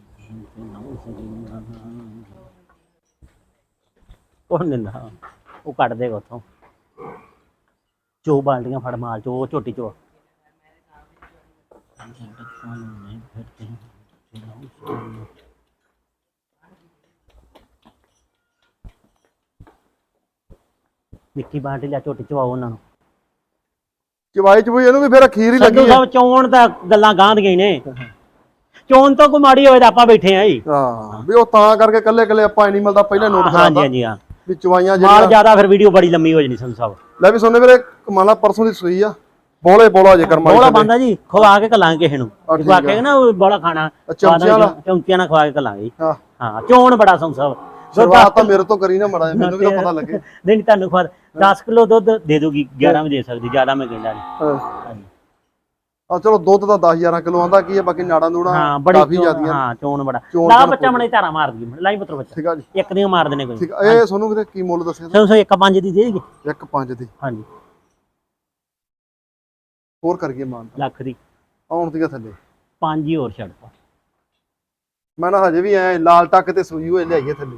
ਉਹ ਨਿੰਦਾ ਉਹ ਕੱਢ ਦੇਗਾ ਉਥੋਂ। ਚੋ ਬਾਲਟੀਆਂ ਫੜ ਮਾਲ ਚੋ ਝੋਟੀ ਚੋ ਨਿੱਕੀ ਬਾਲਟੀ ਲਿਆ ਝੋਟੀ ਚਵਾਓ ਉਹਨਾਂ ਨੂੰ। ਚਵਾਈ ਚਵਈ ਇਹਨੂੰ ਵੀ ਫਿਰ ਅਖੀਰ ਹੀ ਲੱਗੀ ਸੰਧੂ ਹੈ ਸਾਹਿਬ ਚੋਣ ਤਾਂ ਗੱਲਾਂ ਗਾਂਧੀਆਂ ਹੀ ਨੇ। ਚੋਣ ਤੋਂ ਕੋਈ ਮਾੜੀ ਹੋਵੇ ਤਾਂ ਆਪਾਂ ਬੈਠੇ ਆ ਜੀ। ਹਾਂ ਵੀ ਉਹ ਤਾਂ ਕਰਕੇ ਕੱਲੇ ਕੱਲੇ ਆਪਾਂ ਐਨੀਮਲ ਦਾ ਪਹਿਲਾਂ ਨੋਟ ਹਾਂਜੀ ਕਰਾਤਾ ਹਾਂਜੀ ਹਾਂ। ਵੀ ਚਵਾਈਆਂ ਮਾਲ ਜਿਹੜੀਆਂ ਜ਼ਿਆਦਾ ਫਿਰ ਵੀਡੀਓ ਬੜੀ ਲੰਮੀ ਹੋ ਜਣੀ ਸੰਧੂ ਸਾਹਿਬ ਲੈ ਵੀ ਸੋਨੇ ਵੀਰੇ ਕਮਾਲਾ ਪਰਸੋਂ ਦੀ ਸੂਈ ਆ। ਬੋਲੇ ਬੋਲਾ ਜੇ ਕਰਮਾ ਬੋਲਾ ਬੰਦਾ ਜੀ ਖਵਾ ਕੇ ਕਲਾਂਗੇ ਕਿਸੇ ਨੂੰ ਠੀਕ ਖਵਾ ਕੇ ਨਾ ਉਹ ਬੋਲਾ ਖਾਣਾ ਚਮਚਿਆਂ ਵਾਲਾ? ਚਮਚਿਆਂ ਨਾਲ ਖਵਾ ਕੇ ਕਲਾਂਗੇ ਜੀ। ਹਾਂ। ਹਾਂ ਚੋਣ ਬੜਾ ਸੰਧੂ ਸਾਹਿਬ ਸ਼ੁਰੂਆਤ ਤਾਂ ਮੇਰੇ ਤੋਂ ਕਰੀ ਨਾ ਮੜਾ ਮੈਨੂੰ ਵੀ ਤਾਂ ਪਤਾ ਲੱਗੇ। ਨਹੀਂ ਤੁਹਾਨੂੰ ਖਵਾ 10 ਕਿਲੋ ਦੁੱਧ ਦੇ ਦੂਗੀ 11 ਵੀ ਦੇ ਸਕਦੀ ਜ਼ਿਆਦਾ ਮੈਂ ਕਹਿੰਦਾ ਨਹੀਂ ਹਾਂ। ਹਾਂਜੀ। ਆ ਚਲੋ ਦੁੱਧ ਤਾਂ 10 11 ਕਿਲੋ ਆਂਦਾ ਕੀ ਹੈ ਬਾਕੀ ਨਾੜਾਂ ਨੂੜਾਂ ਹਾਂ ਬੜੀ ਕਾਫੀ ਜ਼ਿਆਦੀਆਂ ਹਾਂ ਚੋਣ ਬੜਾ। ਨਾ ਬੱਚਾ ਮਣੇ ਧਾਰਾ ਮਾਰਦੀ। ਲਾਈ ਪੁੱਤਰ ਬੱਚਾ। ਠੀਕ ਆ ਜੀ। ਇੱਕ ਦੀਆਂ ਮਾਰ ਦੇਣੇ ਕੋਈ। ਠੀਕ ਆ। ਇਹ ਸੋਨੂੰ ਵੀਰੇ ਕੀ ਮੁੱਲ ਦੱਸਿਆ? ਸਾਹਿਬ ਇੱਕ ਪੰਜ ਦੀ ਦੇ ਦੇਗੀ ਇੱਕ ਪੰਜ ਦੀ। ਹਾਂਜੀ। ਹੋਰ ਕਰੀਏ ਮਾਨ ਲੱਖ ਦੀ। ਆਉਣ ਦੀ ਥੱਲੇ। ਪੰਜ ਹੀ ਹੋਰ ਛੱਡ ਪਾ। ਮੈਂ ਨਾ ਹਜੇ ਵੀ ਐ ਲਾਲ ਟੱਕ ਤੇ ਸੂਈ ਹੋਏ ਲਿਆਈਏ ਥੱਲੇ।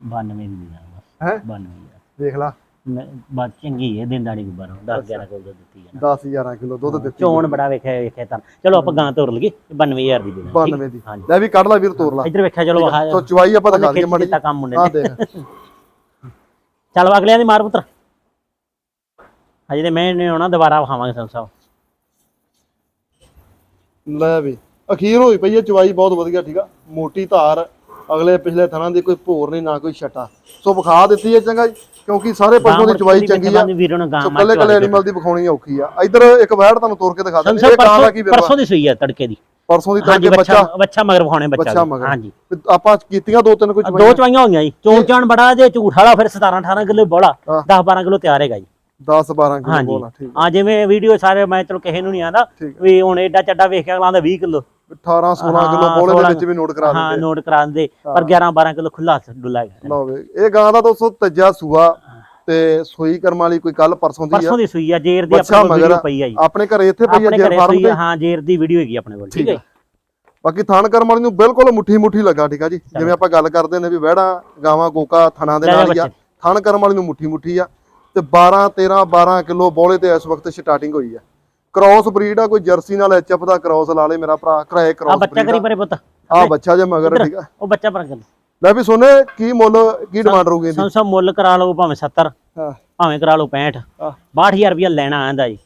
92 ਦੀ ਦੇ ਦਾਂਗਾ ਬਸ। ਹੈ? 92 ਦੀ ਦੇਖ ਲਾ। ਬਾਤ ਚੰਗੀ ਹੈ ਦਿਨ ਦਾੜੀ ਗੁਬਾਰਾ 10 11 ਕੋਲ ਦਿੱਤੀ ਹੈ 10 11 ਕਿਲੋ ਦੁੱਧ ਦਿੱਤੀ ਚੋਣ ਬੜਾ ਵੇਖਿਆ ਵੇਖਿਆ ਤਾਂ। ਚਲੋ ਆਪਾਂ ਗਾਂ ਤੋਰ ਲਈਏ 92000 ਦੀ ਦੇ ਦਾਂਗੇ 92 ਦੀ। ਲੈ ਵੀ ਕੱਢ ਲੈ ਵੀਰ ਤੋਰ ਲਾ। ਇੱਧਰ ਵੇਖਿਆ ਚਲੋ ਆਹ ਸੋ ਚਵਾਈ ਆਪਾਂ ਦਿਖਾ ਦਈਏ ਮੜੀ ਕੀਤਾ ਕੰਮ ਮੁੰਡੇ ਆ ਦੇਖ। ਚੱਲ ਅਗਲਿਆਂ ਦੀ ਮਾਰ ਪੁੱਤਰ। ਹਜੇ ਤੇ ਮੈਂ ਨਹੀਂ ਆਉਣਾ ਦੁਬਾਰਾ ਵਿਖਾਵਾਂਗੇ ਸੰਤ ਸਾਹਿਬ। ਲੈ ਵੀ ਅਖੀਰ ਹੋਈ ਪਈ ਹੈ ਚਵਾਈ ਬਹੁਤ ਵਧੀਆ ਠੀਕ ਆ। ਮੋਟੀ ਧਾਰ ਅਗਲੇ ਪਿਛਲੇ ਥਣਾਂ ਦੀ ਕੋਈ ਭੋਰ ਨਹੀਂ ਨਾ ਕੋਈ ਛਟਾ। ਸੋ ਵਿਖਾ ਦਿੱਤੀ ਹੈ ਚੰਗਾ ਜੀ। ਕਿਉਂਕਿ ਸਾਰੇ ਪਸ਼ੂਆਂ ਦੀ ਚਵਾਈ ਚੰਗੀ ਆ। ਵੀਰੋਂ ਨੂੰ ਗਾਂ ਸੋ ਕੱਲੇ ਕੱਲੇ ਐਨੀਮਲ ਦੀ ਵਿਖਾਉਣੀ ਔਖੀ ਆ। ਇੱਧਰ ਇੱਕ ਵੈੜ ਤੁਹਾਨੂੰ ਤੋੜ ਕੇ ਦਿਖਾ ਦਿੰਦੇ। ਇਹ ਕਾਂ ਦਾ ਕੀ ਵਿਰਵਾ? ਪਰਸੋਂ ਦੀ ਸੂਈ ਹੈ ਤੜਕੇ ਦੀ। ਪਰਸੋਂ ਦੀ ਤੜਕੇ ਬੱਚਾ ਬੱਚਾ ਮਗਰ ਵਿਖਾਉਣੇ ਬੱਚਾ। ਹਾਂਜੀ। ਆਪਾਂ ਕੀਤੀਆਂ ਦੋ ਤਿੰਨ ਕੋਈ ਦੋ ਚਵਾਈਆਂ। ਹੋਈਆਂ ਜੀ। ਚੋਣ ਚਾਣ ਬੜਾ ਜੇ ਝੂਠ ਵਾਲਾ ਫਿਰ 17 18 ਕਿਲੋ ਬੋਲਾ। ਹਾਂ। 10 12 ਕਿਲੋ ਤਿਆਰ ਹੈਗਾ ਜੀ। 10 12 ਕਿਲੋ ਬੋਲਾ ਠੀਕ। ਆ ਜਿਵੇਂ ਵੀਡੀਓ ਸਾਰੇ ਮੈਂ ਚਲੋ ਕਿਸੇ ਨੂੰ ਨਹੀਂ ਆਂਦਾ। ਵੀ ਹੁਣ ਐਡਾ ਚੱਡਾ ਵੇਖ ਕੇ ਅਗਲਾ ਦਾ 20 ਕਿਲੋ। 18 16 ਕਿਲੋ ਬੋਲੇ ਦੇ ਵਿੱਚ ਵੀ ਨੋਟ ਕਰਾ ਹਾਂ ਦਿੰਦੇ। ਨੋਟ ਕਰਾ ਦਿੰਦੇ। ਪਰ 11 12 ਕਿਲੋ ਖੁੱਲਾ ਡੁੱਲਾ ਹੈਗਾ ਲਓ ਵੇ ਇਹ ਗਾਂ ਦਾ ਦੋਸਤੋ ਤੱਜਾ ਸੂਆ ਤੇ ਸੂਈ ਕਰਮ ਵਾਲੀ ਕੋਈ ਕੱਲ ਪਰਸੋਂ ਦੀ ਆ। ਪਰਸੋਂ ਦੀ ਸੂਈ ਆ ਜੇਰ ਦੀ ਬੱਚਾ ਆਪਣੇ ਕੋਲ ਮਗਰ ਵੀਡੀਓ ਪਈ ਆ ਜੀ। ਆਪਣੇ ਘਰੇ ਇੱਥੇ ਪਈ ਆ ਆਪਣੇ ਜੇਰ ਘਰੇ ਫਾਰਮ ਸੂਈ ਤੇ? ਆ ਹਾਂ ਜੇਰ ਦੀ ਵੀਡੀਓ ਹੈਗੀ ਆਪਣੇ ਕੋਲ ਠੀਕ ਹੈ ਜੀ? ਬਾਕੀ ਥਣ ਕਰਮ ਵਾਲੀ ਨੂੰ ਬਿਲਕੁਲ ਮੁੱਠੀ ਮੁੱਠੀ ਲੱਗਾ ਠੀਕ ਆ ਜੀ। ਜਿਵੇਂ ਆਪਾਂ ਗੱਲ ਕਰਦੇ ਨੇ ਵੀ ਵਹਿੜਾ ਗਾਵਾਂ ਕੋਕਾ ਥਣਾ ਦੇ ਨਾਲ ਹੀ ਆ। ਬੱਚੇ। ਥਣ ਕਰਮ ਵਾਲੀ ਨੂੰ ਮੁੱਠੀ ਮੁੱਠੀ ਆ। ਤੇ 12 13 12 ਕਿਲੋ ਬੋਲੇ ਤੇ ਇਸ ਵਕਤ ਸਟਾਰਟਿੰਗ ਹੋਈ ਆ। ਕ੍ਰਾਸ ਬਰੀਡ ਆ ਕੋਈ ਜਰਸੀ ਨਾਲ ਐਚਐਫ ਦਾ ਕ੍ਰਾਸ ਲਾ ਲੇ ਮੇਰਾ ਭਰਾ ਕਰਾਏ ਆ ਕ੍ਰਾਸ ਬੱਚਾ ਕਰੀ ਪਰੇ ਪੁੱਤ। ਆ ਬੱਚਾ ਜੇ ਮਗਰ ਠੀਕ ਆ। ਉਹ ਬੱਚਾ ਪਰ ਕਰ ਲੈ ਵੀ ਸੋਨੇ ਕੀ ਮੁੱਲ ਕੀ ਡਿਮਾਂਡ ਰਹੂਗੀ ਇਹਦੀ? ਸੰਸਾ ਮੁੱਲ ਕਰਾ ਲਓ ਭਾਵੇਂ 70 ਹਾਂ। ਭਾਵੇਂ ਕਰਾ ਲਓ 65 ਹਾਂ। 62000 ਰੁਪਇਆ ਲੈਣਾ ਆਂਦਾ ਜੀ।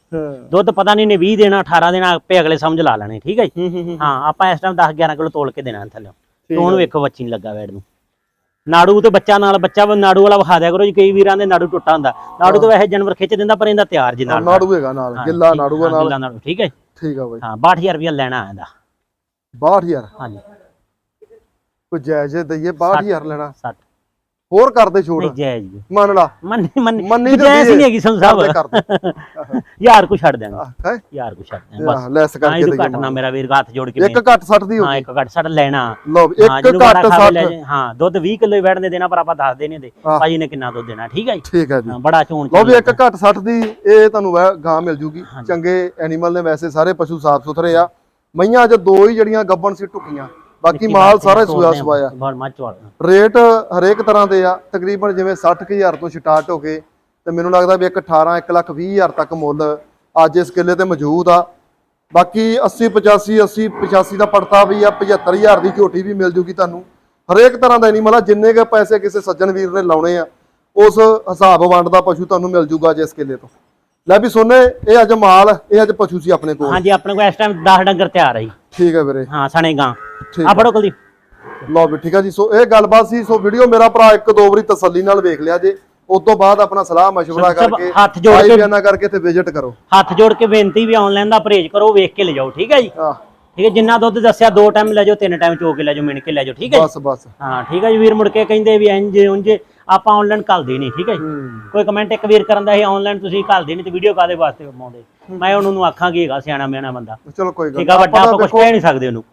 ਦੁੱਧ ਪਤਾ ਨਹੀਂ ਨੇ 20 ਦੇਣਾ 18 ਦੇਣਾ ਆਪੇ ਅਗਲੇ ਸਮਝ ਲਾ ਲੈਣੇ ਠੀਕ ਹੈ ਜੀ? ਹੂੰ ਆਪਾਂ ਇਸ ਟਾਈਮ 10 11 ਕਿਲੋ ਤੋਲ ਕੇ ਦੇਣਾ ਥੱਲੇ। ਹੁਣ ਵੇਖੋ ਬੱਚੀ ਨਹੀਂ ਲੱਗਾ ਵੈੜ ਨੂੰ। ਨਾੜੂ ਤੇ ਬੱਚਾ ਨਾਲ ਬੱਚਾ ਨਾੜੂ ਵਾਲਾ ਵਿਖਾ ਦਿਆ ਕਰੋ ਜੀ ਕਈ ਵੀਰਾਂ ਦੇ ਨਾੜੂ ਟੁੱਟਾ ਹੁੰਦਾ। ਨਾੜੂ ਤਾਂ ਵੈਸੇ ਜਾਨਵਰ ਖਿੱਚ ਦਿੰਦਾ ਪਰ ਇਹਦਾ ਤਿਆਰ ਜੀ ਨਾਲ। ਨਾੜੂ ਹੈਗਾ ਨਾਲ ਗਿੱਲਾ ਹਾਂ, ਨਾਲ। ਗਿੱਲਾ ਨਾੜੂ ਠੀਕ ਹੈ ਠੀਕ ਆ ਬਾਈ। ਹਾਂ 62000 ਰੁਪਇਆ ਲੈਣਾ ਆਂਦਾ 62000 ਹਾਂਜੀ। ਕੋਈ ਜਾਇਜ਼ ਦਈਏ 62000 ਲੈਣਾ। 60 ਹੋਰ ਕਰਦੇ ਛੋੜ ਨਹੀਂ ਜਾਇਜ਼ ਜੀ। ਮੰਨ ਲਾ। ਮੰਨੀ ਮੰਨੀ ਮੰਨੀ ਤਾਂ ਜਾਇਜ਼ ਨਹੀਂ। ਹੈਗੀ ਸੰਧੂ ਸਾਹਿਬ ਕਰਦੇ ਕਰਦੇ ਯਾਰ ਕੋ ਛੱਡ ਦਿਆਂਗੇ। ਹੈਂ? ਯਾਰ ਕੋ ਛੱਡ ਦਿਆਂਗੇ। ਬਸ। ਲੈਸ ਹਾਂ ਕਰਕੇ ਘੱਟ ਨਾ ਮੇਰਾ ਵੀਰ ਹੱਥ ਜੋੜ ਕੇ ਇੱਕ ਘੱਟ 60 ਦੀ ਹੋ ਹਾਂ ਗਈ ਇੱਕ ਘੱਟ ਸਾਡਾ ਲੈਣਾ। ਲਓ ਵੀ, ਹਾਂ, ਇੱਕ ਜਿਹਨੂੰ ਘੱਟ ਖਾਵੇ 60 ਲੈ ਜਾਏ। ਹਾਂ ਦੁੱਧ 20 ਕਿਲੋ ਹੀ ਵੜਨੇ ਦੇਣਾ ਪਰ ਆਪਾਂ ਦੱਸ ਦੇਣੇ ਦੇ। ਹਾਂ। ਭਾਜੀ ਨੇ ਕਿੰਨਾ ਦੁੱਧ ਦੇਣਾ ਠੀਕ ਹੈ ਜੀ? ਠੀਕ ਹੈ ਜੀ। ਹਾਂ, ਬੜਾ ਚੋਣ ਲਓ ਵੀ ਇੱਕ ਘੱਟ 60 ਦੀ ਇਹ ਤੁਹਾਨੂੰ ਵੈ- ਗਾਂ ਮਿਲ ਜੂਗੀ। ਚੰਗੇ ਐਨੀਮਲ ਨੇ ਵੈਸੇ ਸਾਰੇ ਪਸ਼ੂ ਸਾਫ਼ ਸੁਥਰੇ ਆ। ਮਈਆਂ ਅੱਜ ਦੋ ਹੀ ਜਿਹੜੀਆਂ ਗੱਬਣ ਸੀ ਟੁਕੀਆਂ ਬਾਕੀ ਮਾਲ ਸਾਰਾ ਸੂਆ ਸਵਾਇਆ ਬਹੁਤ ਮੱਚ ਵਾਲਾ। ਰੇਟ ਹਰੇਕ ਤਰ੍ਹਾਂ ਦੇ ਆ ਤਕਰੀਬਨ ਜਿਵੇਂ 60000 ਤੋਂ ਸਟਾਰਟ ਹੋ ਕੇ ਤੇ ਮੈਨੂੰ ਲੱਗਦਾ ਵੀ ਇੱਕ 18 1 ਲੱਖ 20 ਹਜ਼ਾਰ ਤੱਕ ਮੁੱਲ ਅੱਜ ਇਸ ਕਿੱਲੇ ਤੇ ਮੌਜੂਦ ਆ। ਬਾਕੀ 80 85 80 85 ਦਾ ਪੜਤਾ ਵੀ ਆ 75000 ਦੀ ਝੋਟੀ ਵੀ ਮਿਲ ਜੂਗੀ ਤੁਹਾਨੂੰ। ਹਰੇਕ ਤਰ੍ਹਾਂ ਦਾ ਐਨੀਮਲ ਆ ਜਿੰਨੇ ਕੇ ਪੈਸੇ ਕਿਸੇ ਸੱਜਣ ਵੀਰ ਨੇ ਲਾਉਣੇ ਆ ਉਸ ਹਿਸਾਬ ਵੰਡ ਦਾ ਪਸ਼ੂ ਤੁਹਾਨੂੰ ਮਿਲ ਜੂਗਾ ਅੱਜ ਇਸ ਕਿੱਲੇ ਤੋਂ। ਲੈ ਵੀ ਸੋਨੇ ਇਹ ਅੱਜ ਮਾਲ ਇਹ ਅੱਜ ਪਸ਼ੂ ਸੀ ਆਪਣੇ ਕੋਲ। ਹਾਂਜੀ ਆਪਣੇ ਕੋਲ ਇਸ ਟਾਈਮ 10 ਡੰਗਰ ਤਿਆਰ ਹੈ ਜੀ। ਠੀਕ ਹੈ ਵੀਰੇ। ਹਾਂ ਸਣੇ ਗਾਂ। ਠੀਕ ਆ। ਫੜੋ ਕੁਲਦੀਪ। ਲਓ ਵੀ ਠੀਕ ਆ ਜੀ। ਸੋ ਇਹ ਗੱਲਬਾਤ ਸੀ ਸੋ ਵੀਡੀਓ ਮੇਰਾ ਭਰਾ ਇੱਕ ਦੋ ਵਾਰੀ ਤਸੱਲੀ ਨਾਲ ਵੇਖ ਲਿਆ ਜੇ। ਉਸ ਤੋਂ ਬਾਅਦ ਆਪਣਾ ਸਲਾਹ ਮਸ਼ਵਰਾ ਸਭ ਕਰਕੇ ਹੱਥ ਜੋੜ ਕੇ- ਬਿਆਨਾ ਕਰਕੇ ਤੇ ਵਿਜ਼ਿਟ ਕਰੋ। ਹੱਥ ਜੋੜ ਕੇ ਬੇਨਤੀ ਵੀ ਆਨਲਾਈਨ ਦਾ ਪਰਹੇਜ ਕਰੋ ਵੇਖ ਕੇ ਲੈ ਜਾਓ ਠੀਕ ਹੈ ਜੀ? ਆਹ ਠੀਕ ਹੈ ਜਿੰਨਾ ਦੁੱਧ ਦੱਸਿਆ ਦੋ ਟਾਈਮ ਲੈ ਜਾਓ ਤਿੰਨ ਟਾਈਮ ਚੋ ਕੇ ਲੈ ਜਾਓ ਮਿਣ ਕੇ ਲੈ ਜਾਓ ਠੀਕ ਹੈ ਜੀ? ਬਸ ਬਸ। ਹਾਂ ਠੀਕ ਹੈ ਜੀ। ਵੀਰ ਮੁੜ ਕੇ ਕਹਿੰਦੇ ਵੀ ਇੰਜ ਉਂਝ ਆਪਾਂ ਆਨਲਾਈਨ ਘੱਲਦੇ ਨਹੀਂ ਠੀਕ ਹੈ ਜੀ? ਹੂੰ। ਕੋਈ ਕਮੈਂਟ ਇੱਕ ਵੀਰ ਕਰਨ ਦਾ ਸੀ ਆਨਲਾਈਨ ਤੁਸੀਂ ਘੱਲਦੇ ਨਹੀਂ ਤੇ ਵੀਡੀਓ ਕਾਦੇ ਵਾਸਤੇ ਪਾਉਂਦੇ? ਮੈਂ ਉਹਨੂੰ ਨੂੰ ਆਖਾਂਗੀ ਹੈਗਾ ਸਿਆਣਾ ਮਿਆਣਾ ਬੰਦਾ। ਚਲੋ ਕੋਈ ਗੱਲ ਠੀਕ ਆ ਵੱਡਾ ਆਪਾਂ ਕੁਝ ਕਹਿ ਨਹੀਂ ਸਕਦੇ ਉਹਨੂੰ।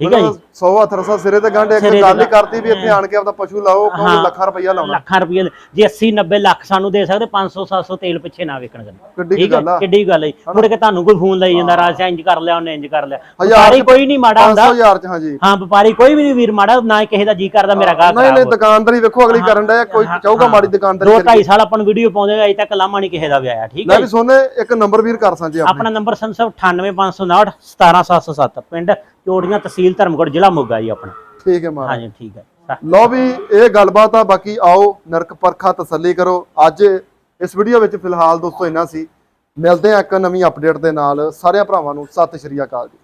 ਠੀਕ ਹੈ ਜੀ? 100 ਹੱਥ ਰਸਾ ਸਿਰੇ ਤੇ ਗੰਢ ਇੱਕ ਗੱਲ ਹੀ। ਕਰਤੀ ਵੀ ਇੱਥੇ ਆਣ ਕੇ ਆਪਦਾ ਪਸ਼ੂ ਲਾਓ ਕੋਈ। ਲੱਖਾਂ ਰੁਪਈਆ ਲਾਉਣਾ। ਲੱਖਾਂ ਰੁਪਏ ਜੇ 80 90 ਲੱਖ ਸਾਨੂੰ ਦੇ ਸਕਦੇ 500 700 ਤੇਲ ਪਿੱਛੇ ਨਾ ਵੇਖਣ ਕਰਦੇ ਕੁ ਠੀਕ ਹੈ? ਗੱਲ ਕਿੱਡੀ ਗੱਲ ਹੈ ਮੁੜ ਕੇ ਤੁਹਾਨੂੰ ਕੋਈ ਫੋਨ ਲਈ ਜਾਂਦਾ ਰਾਜ ਇੰਜ ਕਰ ਲਿਆ ਉਹਨੇ ਇੰਜ ਕਰ ਲਿਆ। ਵਪਾਰੀ ਕੋਈ ਨਹੀਂ ਮਾੜਾ ਹੁੰਦਾ। 500000 ਚ ਹਾਂਜੀ ਹਾਂ ਵਪਾਰੀ ਕੋਈ ਵੀ ਨਹੀਂ ਵੀਰ ਮਾੜਾ ਨਾ ਕਿਸੇ ਦਾ ਜੀ ਕਰਦਾ ਮੇਰਾ ਗਾਹਕ ਨਹੀਂ ਨਹੀਂ। ਦੁਕਾਨਦਾਰੀ ਵੇਖੋ ਅਗਲੀ ਕਰਨ ਦਾ ਕੋਈ ਚਾਹੂਗਾ। ਮਾੜੀ ਦੁਕਾਨਦਾਰੀ ਦੋ। ਢਾਈ ਸਾਲ ਆਪਾਂ ਨੂੰ ਵੀਡੀਓ ਪਾਉਂਦੇ ਅਜੇ ਤੱਕ ਲਾਮਾ ਨਹੀਂ ਕਿਸੇ ਦਾ ਵੀ ਆਇਆ ਠੀਕ ਲੈ ਹੈ ਵੀ ਸੋਨੇ ਇੱਕ ਨੰਬਰ ਵੀਰ ਕਰ ਸਾਂਝੇ ਆਪਣੇ। ਨੰਬਰ ਸੰਸਬ 98559 17707 ਪਿੰਡ ਚੋੜੀਆਂ ਤਹਿਸੀਲ ਧਰਮਗੜ ਜ਼ਿਲ੍ਹਾ ਮੋਗਾ ਜੀ ਆਪਣਾ। ਠੀਕ ਹੈ ਮਹਾਰਾਜ। ਹਾਂਜੀ ਠੀਕ ਹੈ। ਲਓ ਵੀ ਇਹ ਗੱਲਬਾਤ ਆ ਬਾਕੀ ਆਓ ਨਰਕ ਪਰਖਾ ਤਸੱਲੀ ਕਰੋ। ਅੱਜ ਇਸ ਵੀਡੀਓ ਵਿੱਚ ਫਿਲਹਾਲ ਦੋਸਤੋ ਇੰਨਾ ਸੀ। ਮਿਲਦੇ ਆ ਇੱਕ ਨਵੀਂ ਅਪਡੇਟ ਦੇ ਨਾਲ। ਸਾਰਿਆਂ ਭਰਾਵਾਂ ਨੂੰ ਸਤਿ ਸ਼੍ਰੀ ਅਕਾਲ ਜੀ।